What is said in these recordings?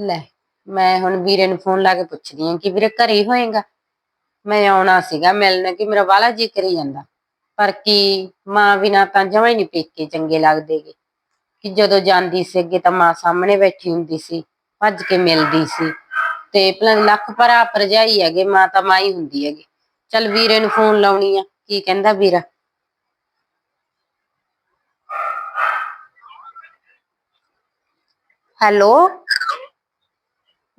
ਲੈ, ਮੈਂ ਹੁਣ ਵੀਰੇ ਨੂੰ ਫੋਨ ਲਾ ਕੇ ਪੁੱਛਦੀ ਆਂ ਕਿ ਵੀਰੇ ਘਰੇ ਹੀ ਹੋਏਗਾ? ਮੈਂ ਆਉਣਾ ਸੀਗਾ ਮਿਲਣ ਕਿ ਮੇਰਾ ਵਾਲਾ ਜੀ ਕਰੀ ਜਾਂਦਾ। ਪਰ ਕੀ ਮਾਂ ਬਿਨਾਂ ਤਾਂ ਜਮਾਂ ਹੀ ਨਹੀਂ ਪੇਕੇ ਚੰਗੇ ਲੱਗਦੇਗੇ ਕਿ ਜਦੋਂ ਜਾਂਦੀ ਸੀ ਅੱਗੇ ਤਾਂ ਮਾਂ ਸਾਹਮਣੇ ਬੈਠੀ ਹੁੰਦੀ ਸੀ, ਭੱਜ ਕੇ ਮਿਲਦੀ ਸੀ। ਤੇ ਭਲਾ ਲੱਖ ਭਰਾ ਭਰਜਾਈ ਹੈਗੇ, ਮਾਂ ਤਾਂ ਮਾਂ ਹੀ ਹੁੰਦੀ ਹੈਗੀ। ਚੱਲ ਵੀਰੇ ਨੂੰ ਫੋਨ ਲਾਉਣੀ ਆ, ਕੀ ਕਹਿੰਦਾ ਵੀਰਾ? ਹੈਲੋ?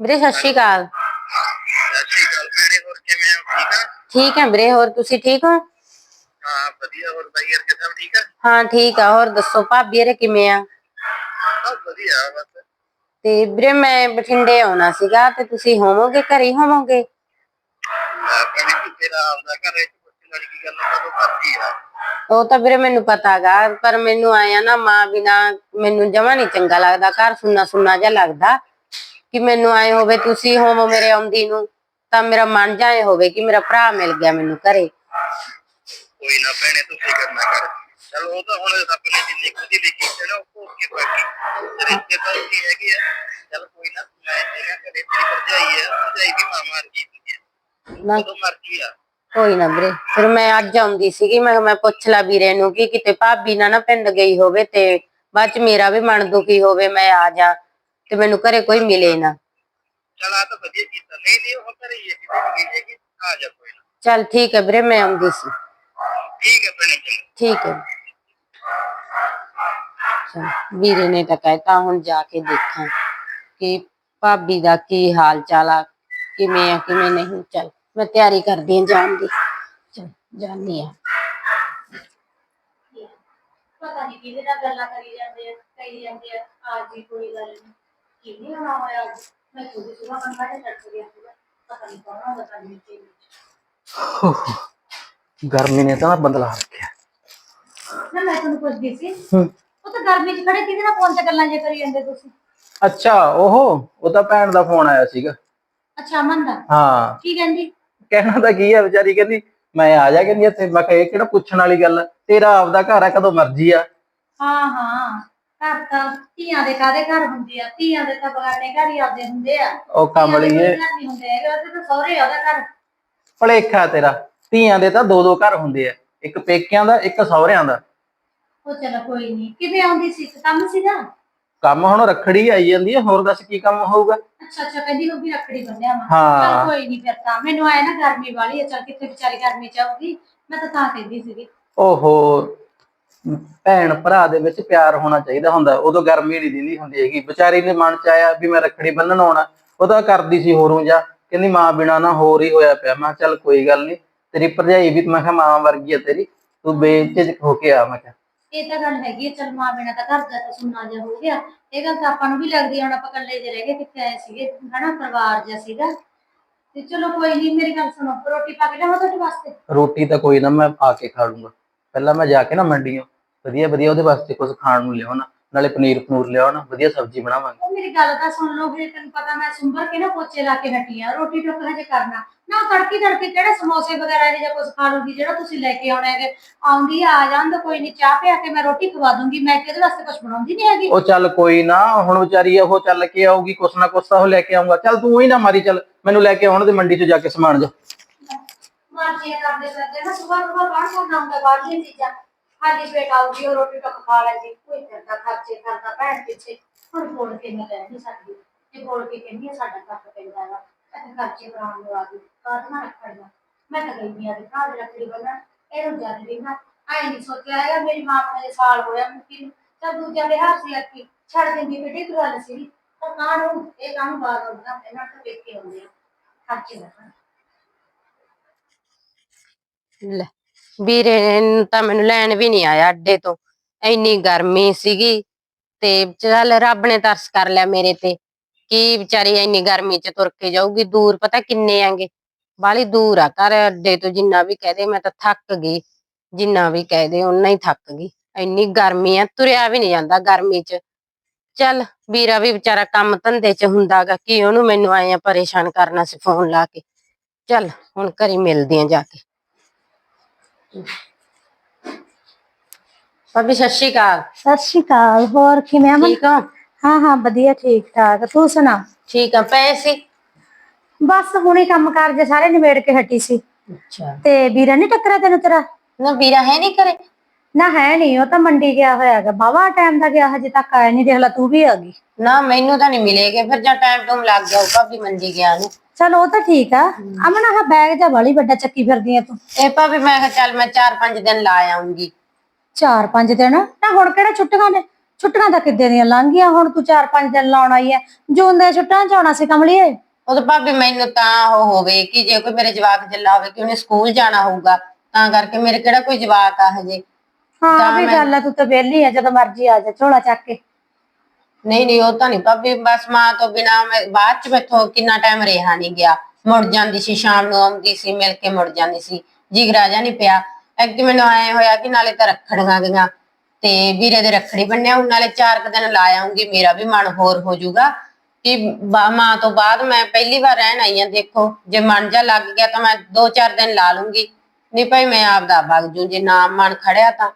ਵੀਰੇ, ਸਤਿ ਸ਼੍ਰੀ ਅਕਾਲ। ਸਤਿ ਸ਼੍ਰੀ ਅਕਾਲ ਭੈਣੇ ਹੋਰ ਕਿਵੇਂ ਹੋ ਠੀਕ ਆ ਠੀਕ ਹੈ ਵੀਰੇ, ਹੋਰ ਤੁਸੀਂ ਠੀਕ ਹੋ? ਹਾਂ ਵਧੀਆ ਹੋਰ ਬਾਈ ਯਾਰ ਸਭ ਠੀਕ ਆ ਹਾਂ ਠੀਕ ਆ ਹੋਰ ਦੱਸੋ, ਭਾਬੀ ਇਹਦੇ ਕਿਵੇਂ ਆ? ਸਭ ਵਧੀਆ ਬਸ ਤੇ ਵੀਰੇ, ਮੈਂ ਬਠਿੰਡੇ ਆਉਣਾ ਸੀਗਾ, ਤੇ ਤੁਸੀਂ ਹੋਵੋਗੇ, ਘਰੇ ਹੀ ਹੋਵੋਗੇ? ਮੈਂ ਭੈਣੇ ਕਿ ਤੇਰਾ ਆਪਦਾ ਘਰ ਵਿੱਚ ਪੁੱਛਣ ਵਾਲੀ ਕੀ ਗੱਲ ਆ ਕਦੋਂ ਕਰਦੀ ਆ ਉਹ ਤਾਂ ਵੀਰੇ, ਮੈਨੂੰ ਪਤਾਗਾ, ਪਰ ਮੈਨੂੰ ਆਇਆ ਨਾ ਮਾਂ ਬਿਨਾ, ਮੈਨੂੰ ਜਮਾ ਨਹੀਂ ਚੰਗਾ ਲੱਗਦਾ, ਘਰ ਸੁੰਨਾ ਸੁੰਨਾ ਜਿਹਾ ਲੱਗਦਾ। ਕਿ ਮੈਨੂੰ ਆਏ ਹੋਵੇ ਤੁਸੀਂ ਹੋਵੋ ਮੇਰੇ ਆਉਂਦੀ ਨੂੰ ਤਾਂ ਮੇਰਾ ਮਨ ਜਾਏ ਹੋਵੇ ਕਿ ਮੇਰਾ ਭਰਾ ਮਿਲ ਗਿਆ ਮੈਨੂੰ ਘਰੇ। ਕੋਈ ਨਾ ਭੈਣੇ ਤੂੰ ਫਿਕਰ ਨਾ ਕਰ। ਚਲ ਉਹ ਤਾਂ ਹੁਣ ਰੱਬ ਨੇ ਜਿੰਨੀ ਕੁਦੀ ਲਿਖੀ ਤੇ ਨਾ ਉਹ ਭੋਗ ਕੇ ਬਾਕੀ ਰਿਸ਼ਤੇ ਤਾਂ ਕੀ ਹੈਗੇ ਆ। ਚਲ ਕੋਈ ਨਾ ਮੈਂ ਤੇਰਾ ਕਦੇ ਤੇਰੀ ਭਰਜਾਈ ਆ ਭਰਜਾਈ ਵੀ ਮਾਂ ਮਾਰ ਗਈ ਨਾ। ਮਰਜ਼ੀ ਆ। ਕੋਈ ਨਾ ਵੀਰੇ ਫਿਰ ਮੈਂ ਅੱਜ ਆਉਂਦੀ ਸੀਗੀ ਮੈਂ ਮੈਂ ਪੁੱਛ ਲਾ ਵੀਰੇ ਨੂੰ ਕਿ ਕਿਤੇ ਭਾਬੀ ਨਾ ਨਾ ਪਿੰਡ ਗਈ ਹੋਵੇ ਤੇ ਬਾਅਦ ਚ ਮੇਰਾ ਵੀ ਮਨ ਦੁਖੀ ਹੋਵੇ ਮੈਂ ਆ ਜਾ। ਤੇ ਮੈਨੂੰ ਘਰੇ ਕੋਈ ਮਿਲੇ ਨਾ। ਚਲ ਆ ਤਾਂ ਵਧੀਆ ਕੀਤਾ। ਨਹੀਂ ਨਹੀਂ ਉਹ ਘਰੇ ਹੀ ਹੈ ਕਿਤੇ ਨਹੀਂ ਹੈਗੀ ਆ ਜਾ ਕੋਈ ਨਾ। ਚੱਲ ਠੀਕ ਹੈ ਵੀਰੇ ਮੈਂ ਆਉਂਦੀ ਸੀ। ਠੀਕ ਹੈ ਭੈਣੇ ਚੰਗਾ। ਠੀਕ ਹੈ। ਚਲ ਵੀਰੇ ਨੇ ਤਾਂ ਕਹਿਤਾ ਹੁਣ ਜਾ ਕੇ ਦੇਖਾਂ ਕਿ ਭਾਬੀ ਦਾ ਕੀ ਹਾਲ ਚਾਲ ਆ ਕਿਵੇਂ ਆ ਕਿਵੇਂ ਨਹੀਂ। ਚੱਲ ਮੈਂ ਤਿਆਰੀ ਕਰਦੀ ਹਾਂ ਜਾਣ ਦੀ। ਚਲ ਜਾਣੀ ਆ ਪਤਾ ਨਹੀਂ ਕਿਹਦੇ ਨਾਲ ਗੱਲਾਂ ਕਰੀ ਜਾਂਦੇ ਆ ਕਹੀ ਜਾਂਦੇ ਆ ਅੱਜ ਹੀ ਕੋਈ ਗੱਲ ਨਹੀਂ ਕਿਹਨੇ ਹੋਣਾ ਹੋਇਆ ਅੱਜ ਮੈਂ ਖੁਦ ਸੁਬਾ ਬੰਦਾ ਨੇ ਛੱਡ ਗਿਆ ਸੀਗਾ ਪਤਾ ਨਹੀਂ ਕੌਣ ਹੋਗਾ ਤਾਂ ਨਹੀਂ ਗਰਮੀ ਨੇ ਤਾਂ ਬਦਲਾ ਰੱਖਿਆ। ਨਾ ਮੈਂ ਤੁਹਾਨੂੰ ਪੁੱਛਦੀ ਸੀ ਹੂੰ। ਉਹ ਤਾਂ ਗਰਮੀ 'ਚ ਖੜੇ ਕਿਹਦੇ ਨਾਲ ਫੋਨ ਤੇ ਗੱਲਾਂ ਜੇ ਕਰੀ ਜਾਂਦੇ ਤੁਸੀਂ? ਅੱਛਾ ਉਹ ਉਹ ਤਾਂ ਭੈਣ ਦਾ ਫੋਨ ਆਇਆ ਸੀਗਾ। ਅੱਛਾ ਅਮਨ ਦਾ? ਹਾਂ। ਕੀ ਕਹਿੰਦੀ? ਕਹਿਣਾ ਤਾਂ ਕੀ ਹੈ ਵਿਚਾਰੀ ਕਹਿੰਦੀ ਮੈਂ ਆ ਜਾ ਕਹਿੰਦੀ ਇੱਥੇ। ਮੈਂ ਕਿਹਾ ਇਹ ਕਿਹੜਾ ਪੁੱਛਣ ਵਾਲੀ ਗੱਲ ਆ? ਤੇਰਾ ਆਪਦਾ ਘਰ ਆ ਕਦੋਂ ਮਰਜ਼ੀ ਆ? ਹਾਂ ਹਾਂ। ਘਰ ਤਾਂ ਧੀਆਂ ਦੇ ਕਾਦੇ ਘਰ ਹੁੰਦੇ ਆ? ਧੀਆਂ ਦੇ ਤਾਂ ਬਗਾਨੇ ਘਰ ਹੀ ਆਉਂਦੇ ਹੁੰਦੇ ਆ। ਉਹ ਕਮਲੀਏ ਧੀਆਂ ਦੇ ਕੋਈ ਘਰ ਨਹੀਂ ਹੁੰਦੇ ਹੈਗੇ ਉਹਦੇ ਤਾਂ ਸਹੁਰੇ ਆ ਉਹਦਾ ਘਰ। ਭਲੇਖਾ ਤੇਰਾ। ਧੀਆਂ ਦੇ ਤਾਂ ਦੋ ਦੋ ਘਰ ਹੁੰਦੇ ਆ। ਇੱਕ ਪੇਕਿਆਂ ਦਾ ਇੱਕ ਸਹੁਰਿਆਂ ਦਾ। ਉਹ ਚਲੋ ਕੋਈ ਨਹੀਂ ਕਿਵੇਂ ਆਉਂਦੀ ਸੀ? ਕੰਮ ਸੀਗਾ? ਕੰਮ ਹੁਣ ਰੱਖੜੀ ਆਈ ਜਾਂਦੀ ਹੈ ਹੋਰ ਦੱਸ ਕੀ ਕੰਮ ਹੋਊਗਾ? ਅੱਛਾ ਅੱਛਾ ਕਹਿੰਦੀ ਉਹ ਵੀ ਰੱਖੜੀ ਬੰਨਿਆ ਵਾ। ਹਾਂ। ਚੱਲ ਕੋਈ ਨਹੀਂ ਫਿਰ ਤਾਂ। ਮੈਨੂੰ ਆਇਆ ਨਾ ਗਰਮੀ ਵਾਲੀ ਆ। ਚੱਲ ਕਿੱਥੇ ਵਿਚਾਰੀ ਗਰਮੀ ਚ ਆਊਗੀ। ਮੈਂ ਤਾਂ ਤਾਂ ਕਹਿੰਦੀ ਸੀਗੀ। ਓਹੋ। ਭੈਣ ਭਰਾ ਦੇ ਵਿੱਚ ਪਿਆਰ ਹੋਣਾ ਚਾਹੀਦਾ ਹੁੰਦਾ। ਉਦੋਂ ਗਰਮੀ ਨਹੀਂ ਦਿੰਦੀ ਹੁੰਦੀ ਹੈਗੀ। ਵਿਚਾਰੀ ਦੇ ਮਨ ਚ ਆਇਆ ਵੀ ਮੈਂ ਰੱਖੜੀ ਬੰਨਣ ਆਉਣਾ। ਉਹਦਾ ਕਰਦੀ ਸੀ ਹੋਰੋਂ ਜਾ। ਕਹਿੰਦੀ ਮਾਂ ਬਿਨਾ ਨਾ ਹੋਰ ਹੀ ਹੋਇਆ ਪਿਆ। ਮੈਂ ਚੱਲ ਕੋਈ ਗੱਲ ਨਹੀਂ ਤੇਰੀ ਭਰਜਾਈ ਵੀ ਮੈਂ ਕਿਹਾ ਮਾਂ ਵਰਗੀ ਆ ਤੇਰੀ। ਤੂੰ ਬੇਝਿਜਕ ਹੋ ਕੇ ਆ। ਮੈਂ ਕਿਹਾ। ਇਹ ਤਾਂ ਗੱਲ ਹੈਗੀ ਹੈ ਚੱਲ ਮਾਂ ਬਿਨਾਂ ਤਾਂ ਘਰ ਦਾ ਤਾਂ ਸੁਣਨਾ ਜਿਹਾ ਹੋ ਗਿਆ। ਇਹ ਗੱਲ ਤਾਂ ਆਪਾਂ ਨੂੰ ਵੀ ਲੱਗਦੀ ਹੁਣ ਆਪਾਂ ਇਕੱਲੇ ਜਿਹੇ ਰਹਿ ਗਏ ਕਿੱਥੇ ਆਏ ਸੀਗੇ? ਹਨਾ ਪਰਿਵਾਰ ਜਿਹਾ ਸੀਗਾ। ਤੇ ਚਲੋ ਕੋਈ ਨਹੀਂ ਮੇਰੀ ਗੱਲ ਸੁਣੋ। ਰੋਟੀ ਪਾ ਕੇ ਲਿਆਵਾਂ ਤੁਹਾਡੇ ਵਾਸਤੇ। ਰੋਟੀ ਤਾਂ ਕੋਈ ਨਾ ਮੈਂ ਆ ਕੇ ਖਾ ਲੂੰਗਾ। ਪਹਿਲਾਂ ਮੈਂ ਜਾ ਕੇ ਨਾ ਮੰਡੀੋਂ ਵਧੀਆ ਵਧੀਆ ਉਹਦੇ ਵਾਸਤੇ ਕੁਝ ਖਾਣ ਨੂੰ ਲਿਆਉਣਾ ਨਾਲੇ ਪਨੀਰ ਪਨੂਰ ਲਿਆਉਣਾ ਵਧੀਆ ਸਬਜ਼ੀ ਬਣਾਵਾਂਗੇ। ਉਹ ਮੇਰੀ ਗੱਲ ਤਾਂ ਸੁਣ ਲਓ ਫਿਰ ਤੈਨੂੰ ਪਤਾ ਮੈਂ ਸੁੰਬਰ ਕੇ ਨਾ ਪੋਚੇ ਲਾ ਕੇ ਹਟੀ ਆ ਰੋਟੀ ਟੁੱਕ ਹਜੇ ਕਰਨਾ। ਨਾ ਤੜਕੀ ਤੜਕੇ ਕਿਹੜੇ ਸਮੋਸੇ ਵਗੈਰਾ ਇਹ ਜਾਂ ਕੁਝ ਖਾ ਲੂਗੀ ਜਿਹੜਾ ਤੁਸੀਂ ਲੈ ਕੇ ਆਉਣਾ ਹੈਗੇ। ਆਉਂਦੀ ਆ ਤਾਂ ਕੋਈ ਨਹੀਂ ਚਾਹ ਪਿਆ ਕੇ ਮੈਂ ਰੋਟੀ ਖਵਾ ਦੂੰਗੀ ਮੈਂ ਕਿਹਦੇ ਵਾਸਤੇ ਕੁਝ ਬਣਾਉਂਦੀ ਨਹੀਂ ਹੈਗੀ? ਉਹ ਚੱਲ ਕੋਈ ਨਾ ਹੁਣ ਵਿਚਾਰੀ ਉਹ ਚੱਲ ਕੇ ਆਊਗੀ ਕੁਛ ਨਾ ਕੁਛ ਤਾਂ ਉਹ ਲੈ ਕੇ ਆਊਗਾ। ਚੱਲ ਤੂੰ ਹੀ ਨਾ ਮਾਰੀ ਚੱਲ ਮੈਨੂੰ ਲੈ ਕੇ ਆਉਣ ਦੇ ਮੰਡੀ 'ਚ ਜਾ ਕੇ ਸਮਾਨ ਜਾ। ਮਾਰਜੀਆਂ ਕਰਦੇ ਕਰਦੇ ਨਾ ਸਵੇਰ ਨੂੰ ਬਾਹਰ ਕਰਨਾ ਹੁੰਦਾ, ਬਾਹਰ ਦੀਆਂ ਚੀਜ਼ਾਂ। ਖਾਲੀ ਪੇਟ ਆਉਗੀ ਉਹ ਰੋਟੀ ਟੁੱਕ ਖਾ ਲੈਂਦੀ, ਕੋਈ ਕਰਦਾ ਖਰਚੇ ਕਰਦਾ, ਭੈਣ ਪਿੱਛੇ। ਹੁਣ ਬੋਲ ਕੇ ਮੈਂ ਕਹਿ ਨਹੀਂ ਸਕਦੀ, ਜੇ ਬੋਲ ਕੇ ਕਹਿੰਦੀ ਆ, ਸਾਡਾ ਕੱਪ ਪੈਂਦਾ ਵਾ। ਅਸੀਂ ਖਰਚੇ ਕਰਾਉਣ ਨੂੰ ਆ ਗਈ ਕਾਹਦਾ ਰੱਖਣਾ ਮੈਂ ਤਾਂ ਗਈ ਆ ਦੇ ਭਰਾ ਦੀ ਰੱਖੜੀ ਬੰਨਣ, ਇਹਨੂੰ ਜਦ ਵੀ ਨਾ ਆਏ ਨਹੀਂ ਸੋਚਿਆ ਹੈਗਾ, ਮੇਰੀ ਮਾਂ ਨੂੰ ਹਜੇ ਸਾਲ ਹੋਇਆ ਮੁੱਕੀ ਨੂੰ। ਤਾਂ ਦੂਜਾ ਵਿਆਹ ਸੀ ਅੱਕੀ ਛੱਡ ਦਿੰਦੀ ਬੇਟੀ ਇੱਕ ਗੱਲ ਸੀ ਤਾਂ ਕਾਹਨੂੰ, ਇਹ ਕੰਮ ਬਾਅਦ ਹੁੰਦਾ ਇਹਨਾਂ ਤੋਂ ਵੇਖ ਕੇ ਆਉਂਦੇ ਆ। ਖਰਚੇ ਰੱਖਣ ਲੈ, ਵੀਰੇ ਨੂੰ ਤਾਂ ਮੈਨੂੰ ਲੈਣ ਵੀ ਨਹੀਂ ਆਇਆ ਅੱਡੇ ਤੋਂ। ਇੰਨੀ ਗਰਮੀ ਸੀਗੀ ਤੇ ਚੱਲ ਰੱਬ ਨੇ ਤਰਸ ਕਰ ਲਿਆ ਮੇਰੇ ਤੇ। ਕੀ ਵਿਚਾਰੀ ਇੰਨੀ ਗਰਮੀ ਚ ਤੁਰ ਕੇ ਜਾਊਗੀ, ਦੂਰ ਪਤਾ ਕਿੰਨੇ ਆਂਗੇ। ਬਾਲੀ ਦੂਰ ਆ ਘਰ ਅੱਡੇ ਤੋਂ ਜਿੰਨਾ ਵੀ ਕਹਦੇ ਮੈਂ ਤਾਂ ਥੱਕ ਗਈ। ਜਿੰਨਾ ਵੀ ਕਹਦੇ ਓਨਾ ਹੀ ਥੱਕ ਗਈ। ਇੰਨੀ ਗਰਮੀ ਆ, ਤੁਰਿਆ ਵੀ ਨਹੀਂ ਜਾਂਦਾ ਗਰਮੀ ਚ। ਚੱਲ ਵੀਰਾ ਵੀ ਵਿਚਾਰਾ ਕੰਮ ਧੰਦੇ ਚ ਹੁੰਦਾਗਾ ਕੀ ਉਹਨੂੰ ਮੈਨੂੰ ਆਏ ਆ ਪਰੇਸ਼ਾਨ ਕਰਨਾ ਸੀ ਫੋਨ ਲਾ ਕੇ। ਚੱਲ ਹੁਣ ਘਰੇ ਮਿਲਦੀ ਆ ਜਾ ਕੇ। ਭਾਬੀ ਸਤਿ ਸ਼੍ਰੀ ਅਕਾਲ। ਸਤਿ ਸ਼੍ਰੀ ਅਕਾਲ ਹੋਰ ਕਿਵੇਂ ਅਮਨ ਠੀਕ ਹੋ? ਹਾਂ ਹਾਂ ਵਧੀਆ ਠੀਕ ਠਾਕ। ਤੂੰ ਸੁਣਾ? ਠੀਕ ਆ ਪਏ ਸੀ? ਬਸ ਹੁਣੇ ਕੰਮ ਕਾਰ ਜੇ ਸਾਰੇ ਨਿਬੇੜ ਕੇ ਹਟੀ ਸੀ। ਅੱਛਾ। ਤੇ ਵੀਰਾ ਨਹੀਂ ਟੱਕਰਾ ਤੈਨੂੰ ਤੇਰਾ? ਨਾ ਵੀਰਾ ਹੈ ਨਹੀਂ ਕਰੇ ਨਾ ਹੈ ਨਹੀਂ ਉਹ ਤਾਂ ਮੰਡੀ ਗਿਆ ਹੋਇਆ ਹੈਗਾ। ਬਾਵਾ ਟਾਈਮ ਦਾ ਗਿਆ ਹਜੇ ਤੱਕ ਆਇਆ ਨਹੀਂ ਦੇਖ ਲੈ ਤੂੰ ਵੀ ਆ ਗਈ। ਨਾ ਮੈਨੂੰ ਤਾਂ ਨਹੀਂ ਮਿਲੇਗੇ। ਫਿਰ ਜਾਂ ਟਾਈਮ ਟੂਮ ਲੱਗ ਗਿਆ ਭਾਬੀ ਮੰਡੀ ਗਿਆ ਨੂੰ। ਚਲ ਉਹ ਤਾਂ ਠੀਕ ਆ। ਅਮਨ ਆਹ ਬੈਗ ਜਾਂ ਵਾਲੀ ਵੱਡਾ ਚੱਕੀ ਫਿਰਦੀ ਆ ਤੂੰ। ਇਹ ਭਾਬੀ ਮੈਂ ਕਿਹਾ ਚੱਲ ਮੈਂ 4-5 ਦਿਨ ਲਾ ਆਉਂਗੀ ਚਾਰ ਪੰਜ ਦਿਨ? ਨਾ ਹੁਣ ਕਿਹੜਾ ਛੁੱਟੀਆਂ ਨੇ? ਛੁੱਟੀਆਂ ਤਾਂ ਕਿੱਦੇ ਦੀਆਂ? ਲੰਘ ਗਈਆਂ ਹੁਣ ਤੂੰ ਚਾਰ ਪੰਜ ਦਿਨ ਲਾਉਣ ਆਈ ਐ। ਜੂਨ ਦੇ ਛੁੱਟੀਆਂ ਚ ਆਉਣਾ ਸੀ ਕਮਲੀਏ। ਉਹ ਤਾਂ ਭਾਬੀ ਮੈਨੂੰ ਤਾਂ ਉਹ ਹੋਵੇ ਕਿ ਜੇ ਕੋਈ ਮੇਰੇ ਜਵਾਕ ਜੱਲਾ ਹੋਵੇ ਕਿ ਉਹਨੇ ਸਕੂਲ ਜਾਣਾ ਹੋਊਗਾ ਤਾਂ ਕਰਕੇ ਮੇਰੇ ਕਿਹੜਾ ਕੋਈ ਜਵਾਕ ਆ ਹਜੇ। ਹਾਂ ਵੀ ਗੱਲ ਆ ਤੂੰ ਤਾਂ ਵਿਹਲੀ ਆ ਜਦੋਂ ਮਰਜ਼ੀ ਆ ਜਾ ਝੋਲਾ ਚੱਕ ਕੇ। ਨਹੀਂ ਨਹੀਂ ਉਹ ਤਾਂ ਨਹੀਂ ਭਾਬੀ ਬਸ ਮਾਂ ਤੋਂ ਬਿਨਾ ਮੈਂ ਬਾਅਦ ਚ ਮੈਥੋਂ ਕਿੰਨਾ ਟਾਈਮ ਰਿਹਾ ਨਹੀਂ ਗਿਆ। ਮੁੜ ਜਾਂਦੀ ਸੀ ਸ਼ਾਮ ਨੂੰ ਆਉਂਦੀ ਸੀ ਮਿਲ ਕੇ ਮੁੜ ਜਾਂਦੀ ਸੀ। ਜਿਗਰਾ ਜਾ ਨਹੀਂ ਪਿਆ। ਐਕਟ ਮੈਨੂੰ ਆਏ ਹੋਇਆ ਕਿ ਨਾਲੇ ਤਾਂ ਰੱਖੜੀਆਂ ਗਈਆਂ। ਤੇ ਵੀਰੇ ਦੇ ਰੱਖੜੀ ਬੰਨਿਆ ਹੁਣ ਨਾਲੇ ਚਾਰ ਕੁ ਦਿਨ ਲਾ ਆਉਂਗੀ ਮੇਰਾ ਵੀ ਮਨ ਹੋਰ ਹੋ ਜਾਊਗਾ। ਕਿ ਬਾ- ਮਾਂ ਤੋਂ ਬਾਅਦ ਮੈਂ ਪਹਿਲੀ ਵਾਰ ਰਹਿਣ ਆਈ ਆ ਦੇਖੋ ਜੇ ਮਨ ਜਾ ਲੱਗ ਗਿਆ ਤਾਂ ਮੈਂ ਦੋ ਚਾਰ ਦਿਨ ਲਾ ਲੂੰਗੀ। ਨਹੀਂ ਭਾਈ ਮੈਂ ਆਪਦਾ ਵਗ ਜੂ ਜੇ ਨਾ ਮਨ ਖੜਿਆ ਤਾਂ।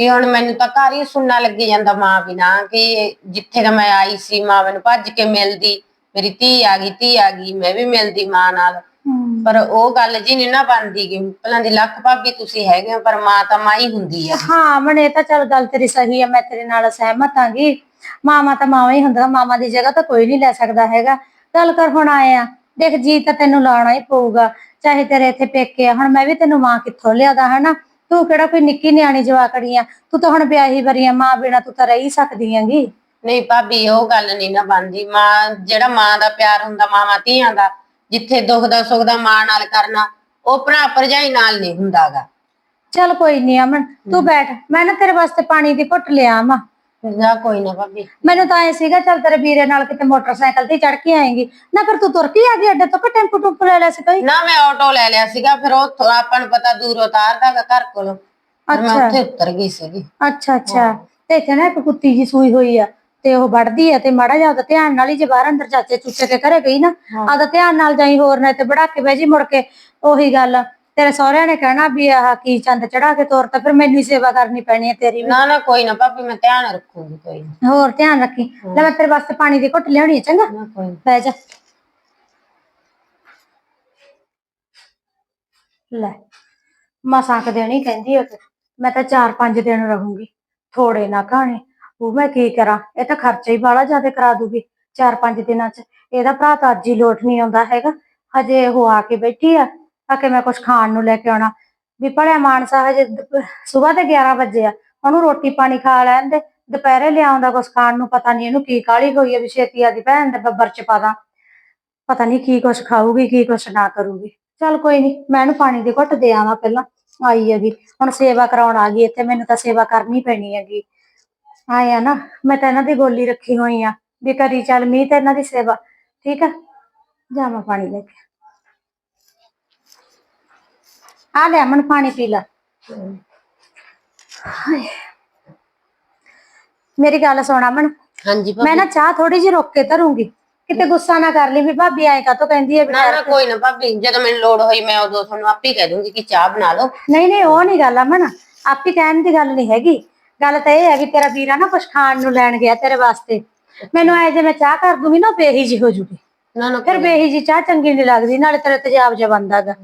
ਕਿ ਹੁਣ ਮੈਨੂੰ ਤਾਂ ਘਰ ਹੀ ਸੁਣਨਾ ਲੱਗੀ ਜਾਂਦਾ ਮਾਂ ਬਿਨਾ ਕਿ ਜਿੱਥੇ ਦਾ ਮੈਂ ਆਈ ਸੀ ਮਾਂ ਮੈਨੂੰ ਭੱਜ ਕੇ ਮਿਲਦੀ। ਮੇਰੀ ਧੀ ਆ ਗਈ ਧੀ ਆ ਗਈ ਮੈਂ ਵੀ ਮਿਲਦੀ ਮਾਂ ਨਾਲ। ਪਰ ਉਹ ਗੱਲ ਜੀ ਨਹੀਂ ਨਾ ਬਣਦੀ ਕਿ ਪਹਿਲਾਂ ਦੀ ਲੱਖ ਭਾਬੀ ਤੁਸੀਂ ਹੈਗੇ ਹੋ ਪਰ ਮਾਂ ਤਾਂ ਮਾਂ ਹੀ ਹੁੰਦੀ ਆ। ਹਾਂ ਮਨੇ ਤਾਂ ਚੱਲ ਗੱਲ ਤੇਰੀ ਸਹੀ ਆ ਮੈਂ ਤੇਰੇ ਨਾਲ ਸਹਿਮਤ ਆਂਗੀ। ਮਾਮਾ ਤਾਂ ਮਾਵਾ ਹੀ ਹੁੰਦਾ ਮਾਮਾ ਦੀ ਜਗ੍ਹਾ ਤਾਂ ਕੋਈ ਨਹੀਂ ਲੈ ਸਕਦਾ ਹੈਗਾ। ਗੱਲ ਕਰ ਹੁਣ ਆਏ ਆ। ਦੇਖ ਜੀ ਤਾਂ ਤੈਨੂੰ ਲਾਉਣਾ ਹੀ ਪਊਗਾ। ਚਾਹੇ ਤੇਰੇ ਇੱਥੇ ਪੇਕੇ ਆ ਹੁਣ ਮੈਂ ਵੀ ਤੈਨੂੰ ਮਾਂ ਕਿੱਥੋਂ ਲਿਆਦਾ ਹਨਾ? ਤੂੰ ਕਿਹੜਾ ਕੋਈ ਨਿੱਕੀ ਨਿਆਣੀ ਜਵਾਕੜੀ ਆ? ਤੂੰ ਤਾਂ ਹੁਣ ਵਿਆਹੀ ਵਰੀ ਆ ਮਾਂ ਬਿਨਾ ਤੂੰ ਤਾਂ ਰਹਿ ਸਕਦੀ ਆਂਗੀ ਨਹੀਂ ਭਾਬੀ ਉਹ ਗੱਲ ਨਹੀਂ ਨਾ ਬਣਦੀ। ਮਾਂ ਜਿਹੜਾ ਮਾਂ ਦਾ ਪਿਆਰ ਹੁੰਦਾ ਮਾਵਾਂ ਧੀਆਂ ਦਾ ਜਿੱਥੇ ਦੁੱਖ ਦਾ ਸੁੱਖ ਦਾ ਮਾਂ ਨਾਲ ਕਰਨਾ ਉਹ ਭਰਾ ਭਰਜਾਈ ਨਾਲ ਨਹੀਂ ਹੁੰਦਾਗਾ। ਚੱਲ ਕੋਈ ਨਹੀਂ ਅਮਨ ਤੂੰ ਬੈਠ। ਮੈਂ ਨਾ ਤੇਰੇ ਵਾਸਤੇ ਪਾਣੀ ਦੀ ਘੁੱਟ ਲਿਆ ਮਾ ਨਾ ਕੋਈ ਨਾ ਭਾਬੀ। ਮੈਨੂੰ ਤਾਂ ਐ ਸੀਗਾ ਚੱਲ ਤੇਰੇ ਵੀਰੇ ਨਾਲ ਕਿਤੇ ਮੋਟਰਸਾਈਕਲ ਤੇ ਚੜ ਕੇ ਆਏਂਗੀ। ਨਾ ਫਿਰ ਤੂੰ ਤੁਰ ਕੇ ਆ ਗਈ ਅੱਡੇ ਤੋਂ ਕਿ ਟੈਂਪੂ ਟੁੱਪ ਲੈ ਲਿਆ ਸੀ ਕੋਈ ਨਾ ਮੈਂ ਆਟੋ ਲੈ ਲਿਆ ਸੀਗਾ ਫਿਰ ਉਹ ਆਪਾਂ ਨੂੰ ਪਤਾ ਦੂਰ ਉਤਾਰਦਾਗਾ ਘਰ ਕੋਲੋਂ। ਫਿਰ ਮੈਂ ਅੱਛਾ। ਉੱਥੇ ਉਤਰ ਗਈ ਸੀਗੀ। ਅੱਛਾ ਅੱਛਾ। ਤੇ ਇੱਥੇ ਨਾ ਇੱਕ ਕੁੱਤੀ ਜੀ ਸੂਈ ਹੋਈ ਆ ਤੇ ਉਹ ਵੜਦੀ ਆ ਤੇ ਮਾੜਾ ਜਿਹਾ ਉਹਦਾ ਧਿਆਨ ਨਾਲ ਹੀ ਜੇ ਬਾਹਰ ਅੰਦਰ ਚਾਚੇ ਚੁੱਚੇ ਕੇ ਘਰੇ ਗਈ ਨਾ ਆਦਾ ਧਿਆਨ ਨਾਲ ਜਾਈ ਹੋਰ ਨਾ ਤੇ ਬੜਾ ਕੇ ਬਹਿ ਜੀ ਮੁੜ ਕੇ ਉਹੀ ਗੱਲ। ਤੇਰੇ ਸਹੁਰਿਆਂ ਨੇ ਕਹਿਣਾ ਵੀ ਆਹ ਕੀ ਚੰਦ ਚੜਾ ਕੇ ਤੋਰ ਤਾਂ ਫਿਰ ਮੈਨੂੰ ਹੀ ਸੇਵਾ ਕਰਨੀ ਪੈਣੀ ਹੈ ਤੇਰੀ ਵੀ। ਨਾ ਨਾ ਕੋਈ ਨਾ ਭਾਬੀ ਮੈਂ ਧਿਆਨ ਰੱਖੂਗੀ ਕੋਈ ਨਾ। ਹੋਰ ਧਿਆਨ ਰੱਖੀ। ਲੈ ਮੈਂ ਤੇਰੇ ਵਾਸਤੇ ਪਾਣੀ ਦੀ ਘੁੱਟ ਲਿਆਉਣੀ ਹੈ ਚੰਗਾ? ਨਾ ਕੋਈ ਨਾ। ਬਹਿ ਜਾ। ਲੈ ਮਸਾਂ ਕੁ ਦੇਣੀ ਕਹਿੰਦੀ ਉਹ ਤੇ ਮੈਂ ਤਾਂ 4-5 ਦਿਨ ਰਹੂੰਗੀ ਥੋੜੇ ਨਾ ਕਹਾਣੇ ਉਹ ਮੈਂ ਕੀ ਕਰਾਂ ਇਹ ਤਾਂ ਖਰਚਾ ਹੀ ਬਾਹਲਾ ਜ਼ਿਆਦਾ ਕਰਾ ਦੂਗੀ 4-5 ਦਿਨਾਂ ਚ। ਇਹਦਾ ਭਰਾ ਤਾਂ ਅੱਜ ਹੀ ਲੋਟ ਨਹੀਂ ਆਉਂਦਾ ਹੈਗਾ ਹਜੇ ਉਹ ਆ ਕੇ ਬੈਠੀ ਆ। ਆ ਕੇ ਮੈਂ ਕੁਝ ਖਾਣ ਨੂੰ ਲੈ ਕੇ ਆਉਣਾ। ਵੀ ਭਲਿਆ ਮਾਨਸਾ ਹਜੇ ਸਵੇਰ ਦੇ 11 ਵਜੇ ਆ। ਉਹਨੂੰ ਰੋਟੀ ਪਾਣੀ ਖਾ ਲੈਣ ਦੇ। ਦੁਪਹਿਰੇ ਲਿਆਉਂਦਾ ਕੁਛ ਖਾਣ ਨੂੰ, ਪਤਾ ਨਹੀਂ ਇਹਨੂੰ ਕੀ ਕਾਲੀ ਹੋਈ ਹੈ ਵੀ ਛੇਤੀ ਆਦੀ ਭੈਣ ਦੇ ਬੱਬਰ ਚ ਪਾ ਦਾਂ। ਪਤਾ ਨਹੀਂ ਕੀ ਕੁਛ ਖਾਊਗੀ, ਕੀ ਕੁਛ ਨਾ ਕਰੂਗੀ। ਚੱਲ ਕੋਈ ਨਹੀਂ ਮੈਂ ਇਹਨੂੰ ਪਾਣੀ ਦੀ ਘੁੱਟ ਦੇ ਆਵਾਂ ਪਹਿਲਾਂ। ਆਈ ਹੈਗੀ। ਹੁਣ ਸੇਵਾ ਕਰਾਉਣ ਆ ਗਈ। ਇੱਥੇ ਮੈਨੂੰ ਤਾਂ ਸੇਵਾ ਕਰਨੀ ਪੈਣੀ ਹੈਗੀ। ਆਏ ਆ ਨਾ, ਮੈਂ ਤਾਂ ਇਹਨਾਂ ਦੀ ਗੋਲੀ ਰੱਖੀ ਹੋਈ ਆ। ਵੀ ਕਰੀ ਚੱਲ ਮੀਂਹ ਤੇ ਇਹਨਾਂ ਦੀ ਸੇਵਾ। ਠੀਕ ਆ? ਜਾਵਾਂ ਪਾਣੀ ਲੈ ਕੇ ਆ ਲੈ ਮਨ ਪਾਣੀ ਪੀ ਲੈ। ਹਾਏ। ਮੇਰੀ ਗੱਲ ਸੁਣ ਅਮਨ। ਹਾਂਜੀ ਮੈਂ ਭਾਬੀ ਨਾ ਚਾਹ ਥੋੜੀ ਜਿਹੀ ਰੁੱਕ ਕੇ ਧਰੂੰਗੀ। ਕਿਤੇ ਗੁੱਸਾ ਨਾ ਕਰ ਲਈ ਵੀ ਭਾਬੀ ਐਂ ਕਾਤੋਂ ਕਹਿੰਦੀ ਹੈ ਨਾ ਨਾ ਕੋਈ ਨਾ ਭਾਬੀ ਜਦੋਂ ਮੈਨੂੰ ਲੋੜ ਹੋਈ ਮੈਂ ਉਦੋਂ ਤੁਹਾਨੂੰ ਆਪੇ ਹੀ ਕਹਿ ਦੂੰਗੀ ਕਿ ਚਾਹ ਬਣਾ ਲਓ। ਨਹੀਂ ਨਹੀਂ ਉਹ ਨਹੀਂ ਗੱਲ ਅਮਨ। ਆਪੀ ਕਹਿਣ ਦੀ ਗੱਲ ਨਹੀਂ ਹੈਗੀ। ਗੱਲ ਤਾਂ ਇਹ ਹੈ ਵੀ ਤੇਰਾ ਵੀਰਾ ਨਾ ਕੁਛ ਖਾਣ ਨੂੰ ਲੈਣ ਗਿਆ ਤੇਰੇ ਵਾਸਤੇ। ਮੈਨੂੰ ਐ ਜੇ ਮੈਂ ਚਾਹ ਕਰ ਦੂੰਗੀ ਨਾ ਬੇਹੀ ਜੀ ਹੋ ਜੂਗੀ। ਨਾ ਨਾ ਫਿਰ ਬੇਹੀ ਜੀ ਚਾਹ ਚੰਗੀ ਨਹੀਂ ਲੱਗਦੀ ਨਾਲੇ ਤੇਰੇ ਤੇਜ਼ਾਬ ਜਿਹਾ ਬਣਦਾਗਾ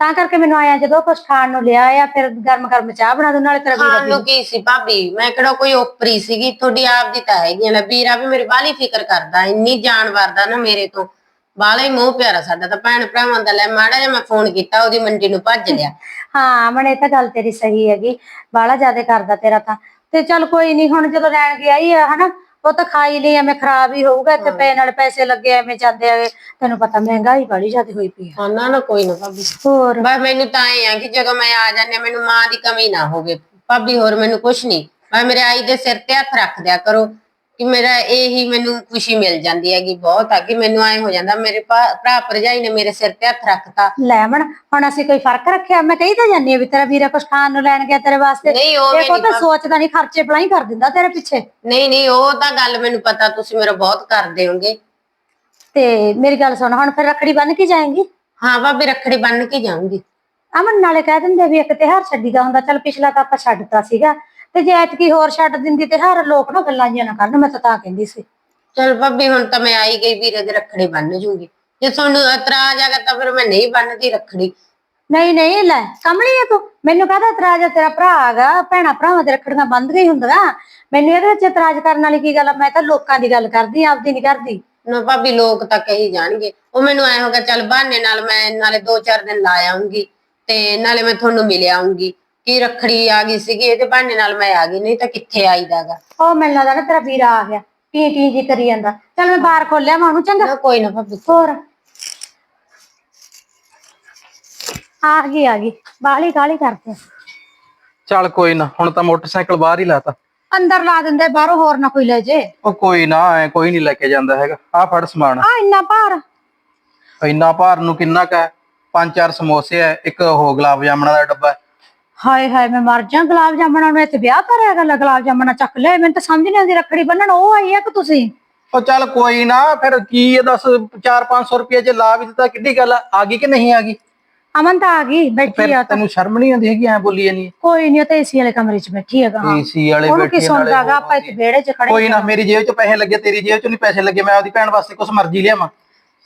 ਤਾਂ ਕਰਕੇ ਮੈਨੂੰ ਆਇਆ ਜਦੋਂ ਕੁਛ ਖਾਣ ਨੂੰ ਲਿਆ ਆ ਫਿਰ ਗਰਮ ਗਰਮ ਚਾਹ ਬਣਾ ਦੂੰ ਨਾਲੇ ਤੇਰਾ ਵੀਰਾ ਖਾਣ ਨੂੰ ਕੀ ਸੀ ਭਾਬੀ? ਮੈਂ ਕਿਹੜਾ ਕੋਈ ਓਪਰੀ ਸੀਗੀ ਤੁਹਾਡੀ ਆਪ ਦੀ ਤਾਂ ਹੈਗੀ ਆ ਲੈ ਵੀਰਾ ਵੀ ਮੇਰੀ ਬਾਲੀ ਫਿਕਰ ਕਰਦਾ ਇੰਨੀ ਜਾਨ ਵਰਦਾ ਨਾ ਮੇਰੇ ਤੋਂ। ਬਾਲਾ ਹੀ ਮੋਹ ਪਿਆਰਾ ਸਾਡਾ ਤਾਂ ਭੈਣ ਭਰਾਵਾਂ ਦਾ ਲੈ ਮਾੜਾ ਜਿਹਾ ਮੈਂ ਫੋਨ ਕੀਤਾ ਉਹਦੀ ਮੰਡੀ ਨੂੰ ਭੱਜ ਲਿਆ। ਹਾਂ ਮਨ ਇਹ ਤਾਂ ਗੱਲ ਤੇਰੀ ਸਹੀ ਹੈਗੀ ਬਾਹਲਾ ਜ਼ਿਆਦਾ ਕਰਦਾ ਤੇਰਾ ਤਾਂ। ਤੇ ਚੱਲ ਕੋਈ ਨਹੀਂ ਹੁਣ ਜਦੋਂ ਲੈਣ ਗਿਆ ਹੀ ਆ ਹਨਾ ਉਹ ਤਾਂ ਖਾਈ ਲਈ ਐਵੇਂ ਖਰਾਬ ਹੀ ਹੋਊਗਾ ਇੱਥੇ ਪੈ ਨਾਲ ਪੈਸੇ ਲੱਗੇ ਐਵੇਂ ਜਾਂਦੇ ਆ ਤੈਨੂੰ ਪਤਾ ਮਹਿੰਗਾਈ ਬੜੀ ਜ਼ਿਆਦਾ ਹੋਈ ਪਈ ਆ। ਹਾਂ ਨਾ ਨਾ ਕੋਈ ਨਾ ਭਾਬੀ। ਹੋਰ? ਬਸ ਮੈਨੂੰ ਤਾਂ ਐ ਆ ਕਿ ਜਦੋਂ ਮੈਂ ਆ ਜਾਂਦੀ ਹਾਂ, ਮੈਨੂੰ ਮਾਂ ਦੀ ਕਮੀ ਨਾ ਹੋਵੇ। ਭਾਬੀ ਹੋਰ ਮੈਨੂੰ ਕੁਛ ਨਹੀਂ। ਮੈਂ ਮੇਰੇ ਆਈ ਦੇ ਸਿਰ ਤੇ ਹੱਥ ਰੱਖ ਦਿਆ ਕਰੋ। ਕਿ ਮੇਰਾ ਇਹੀ ਮੈਨੂੰ ਖੁਸ਼ੀ ਮਿਲ ਜਾਂਦੀ ਹੈਗੀ ਬਹੁਤ ਆ ਕਿ ਮੈਨੂੰ ਐ ਹੋ ਜਾਂਦਾ ਮੇਰੇ ਭਾ- ਭਰਾ ਭਰਜਾਈ ਨੇ ਮੇਰੇ ਸਿਰ ਤੇ ਹੱਥ ਰੱਖਤਾ। ਲੈ ਮਣ ਹੁਣ ਅਸੀਂ ਕੋਈ ਫ਼ਰਕ ਰੱਖਿਆ? ਮੈਂ ਕਹੀ ਤਾਂ ਜਾਨੀ ਆ ਵੀ ਤੇਰਾ ਵੀਰਾ ਕੁਛ ਖਾਣ ਨੂੰ ਲੈਣ ਗਿਆ ਤੇਰੇ ਵਾਸਤੇ। ਨਹੀਂ ਉਹ ਇਹ ਕੋ ਤਾਂ ਸੋਚਦਾ ਨਹੀਂ ਖਰਚੇ ਪਲਾਈ ਕਰ ਦਿੰਦਾ ਤੇਰੇ ਪਿੱਛੇ। ਨਹੀਂ ਨਹੀਂ ਉਹ ਤਾਂ ਗੱਲ ਮੈਨੂੰ ਪਤਾ ਤੁਸੀਂ ਮੇਰਾ ਬਹੁਤ ਕਰਦੇ ਹੋਗੇ। ਤੇ ਮੇਰੀ ਗੱਲ ਸੁਣ ਹੁਣ ਫਿਰ ਰੱਖੜੀ ਬੰਨ ਕੇ ਜਾਏਂਗੀ? ਹਾਂ ਭਾਬੀ ਰੱਖੜੀ ਬੰਨ ਕੇ ਜਾਊਂਗੀ। ਅਮਨ ਨਾਲੇ ਕਹਿ ਦਿੰਦੇ ਵੀ ਇੱਕ ਤਿਉਹਾਰ ਛੱਡੀਦਾ ਹੁੰਦਾ ਚੱਲ ਪਿਛਲਾ ਤਾਂ ਆਪਾਂ ਛੱਡਤਾ ਸੀਗਾ। ਤੇ ਜੇ ਐਤਕੀ ਹੋਰ ਛੱਡ ਦਿੰਦੀ ਤਿਉਹਾਰ ਲੋਕ ਨਾ ਗੱਲਾਂ ਜਿਹੀਆਂ ਨਾ ਕਰਨ ਮੈਂ ਤਾਂ ਤਾਂ ਕਹਿੰਦੀ ਸੀ। ਚਲ ਭਾਬੀ ਹੁਣ ਤਾਂ ਮੈਂ ਆਈ ਗਈ ਵੀਰੇ ਦੇ ਰੱਖੜੀ ਬੰਨ ਜੂਗੀ। ਜੇ ਤੁਹਾਨੂੰ ਇਤਰਾਜ਼ ਆਗਾ ਤਾਂ ਫਿਰ ਮੈਂ ਨਹੀਂ ਬੰਨਦੀ ਰੱਖੜੀ। ਨਹੀਂ ਨਹੀਂ ਲੈ ਕਮਲੀ ਹੈ ਤੂੰ। ਮੈਨੂੰ ਕਹਦਾ ਇਤਰਾਜ਼ ਆ? ਤੇਰਾ ਭਰਾ ਹੈਗਾ ਭੈਣਾ ਭਰਾਵਾਂ ਦੇ ਰੱਖੜੀਆਂ ਬੰਦ ਗਈ ਹੁੰਦੀਆਂ। ਮੈਨੂੰ ਇਹਦੇ ਵਿੱਚ ਇਤਰਾਜ਼ ਕਰਨ ਵਾਲੀ ਕੀ ਗੱਲ ਆ? ਮੈਂ ਤਾਂ ਲੋਕਾਂ ਦੀ ਗੱਲ ਕਰਦੀ ਆਂ, ਆਪਦੀ ਨਹੀਂ ਕਰਦੀ। ਨਾ ਭਾਬੀ ਲੋਕ ਤਾਂ ਕਹੀ ਜਾਣਗੇ। ਉਹ ਮੈਨੂੰ ਐ ਹੋਗਾ ਚੱਲ ਬਹਾਨੇ ਨਾਲ ਮੈਂ ਨਾਲੇ 2-4 ਦਿਨ ਲਾ ਆਉਂਗੀ ਤੇ ਨਾਲੇ ਮੈਂ ਤੁਹਾਨੂੰ ਮਿਲ ਆਉਂਗੀ ਕੀ ਰੱਖੜੀ ਆ ਗਈ ਸੀਗੀ ਇਹਦੇ ਬਹਾਨੇ ਨਾਲ ਮੈਂ ਆ ਗਈ ਨਹੀਂ ਤਾਂ ਕਿੱਥੇ ਆਈਦਾਗਾ? ਉਹ ਮੈਨੂੰ ਲੱਗਦਾ ਨਾ ਤੇਰਾ ਵੀਰਾ ਆ ਗਿਆ ਟੀ ਟੀ ਜੀ ਕਰੀ ਜਾਂਦਾ। ਚੱਲ ਮੈਂ ਬਾਹਰ ਖੋਲਿਆ ਮੈਂ ਉਹਨੂੰ ਚੰਗਾ। ਨਾ ਕੋਈ ਨਾ ਭਾਬੀ। ਹੋਰ। ਆ ਗਈ ਆ ਗਈ। ਬਾਹਲੀ ਕਾਲੀ ਕਰਦੇ ਚੱਲ ਕੋਈ ਨਾ ਹੁਣ ਤਾਂ ਮੋਟਰਸਾਈਕਲ ਬਾਹਰ ਹੀ ਲਾਤਾ। ਅੰਦਰ ਲਾ ਦਿੰਦੇ ਬਾਹਰੋਂ ਹੋਰ ਨਾ ਕੋਈ ਲੈ ਜੇ। ਉਹ ਕੋਈ ਨਾ ਐ ਕੋਈ ਨਹੀਂ ਲੈ ਕੇ ਜਾਂਦਾ ਹੈਗਾ। ਆ ਫੜ ਸਮਾਨ। ਆ ਇੰਨਾ ਭਾਰ। ਇੰਨਾ ਭਾਰ ਨੂੰ ਕਿੰਨਾ ਕਾ ਪੰਜ ਚਾਰ ਸਮੋਸੇ ਐ ਇੱਕ ਉਹ ਗੁਲਾਬ ਜਾਮਣਾ ਦਾ ਡੱਬਾ ਹੈ। ਹਾਏ ਹਾਏ ਮੈਂ ਮਰ ਜਾ ਗੁਲਾਬ ਜਾਮਣਾ ਨੂੰ ਇੱਥੇ ਵਿਆਹ ਕਰਿਆ ਗੱਲ ਗੁਲਾਬ ਜਾਮਣਾ ਚੱਕ ਲਿਆ ਮੈਨੂੰ ਤਾਂ ਸਮਝ ਨਹੀਂ ਆਉਂਦੀ ਰੱਖੜੀ ਬੰਨਣ ਉਹ ਆਈ ਆ ਕਿ ਤੁਸੀਂ? ਉਹ ਚੱਲ ਕੋਈ ਨਾ ਫਿਰ ਕੀ ਇਹ ਦੱਸ 4-500 ਰੁਪਏ ਜੇ ਲਾ ਵੀ ਦਿੱਤਾ ਕਿੱਡੀ ਗੱਲ ਆ? ਆ ਗਈ ਕਿ ਨਹੀਂ ਆ ਗਈ? ਅਮਨ ਤਾਂ ਆ ਗਈ ਬੈਠੀ ਫਿਰ ਆ ਤਾਂ। ਤੈਨੂੰ ਸ਼ਰਮ ਨਹੀਂ ਆਉਂਦੀ ਹੈਗੀ ਐ ਬੋਲੀ ਜਾਨੀ ਕੋਈ ਨਹੀਂ ਉਹ ਤਾਂ ਏਸੀ ਵਾਲੇ ਕਮਰੇ 'ਚ ਬੈਠੀ ਹੈਗਾ। ਹਾਂ ਏਸੀ ਵਾਲੇ ਉਹਨੂੰ ਕੀ ਬੈਠੇ ਨਾਲੇ ਸੁਣਦਾਗਾ ਆਪਾਂ ਇੱਥੇ ਵਿਹੜੇ 'ਚ ਖੜੇ ਕੋਈ ਨਾ ਮੇਰੀ ਜੇਬ 'ਚ ਪੈਸੇ ਲੱਗੇ ਤੇਰੀ ਜੇਬ 'ਚ ਨਹੀਂ ਪੈਸੇ ਲੱਗੇ ਮੈਂ ਆਪਦੀ ਭੈਣ ਵਾਸਤੇ ਕੁਛ ਮਰਜ਼ੀ ਲਿਆਵਾਂ।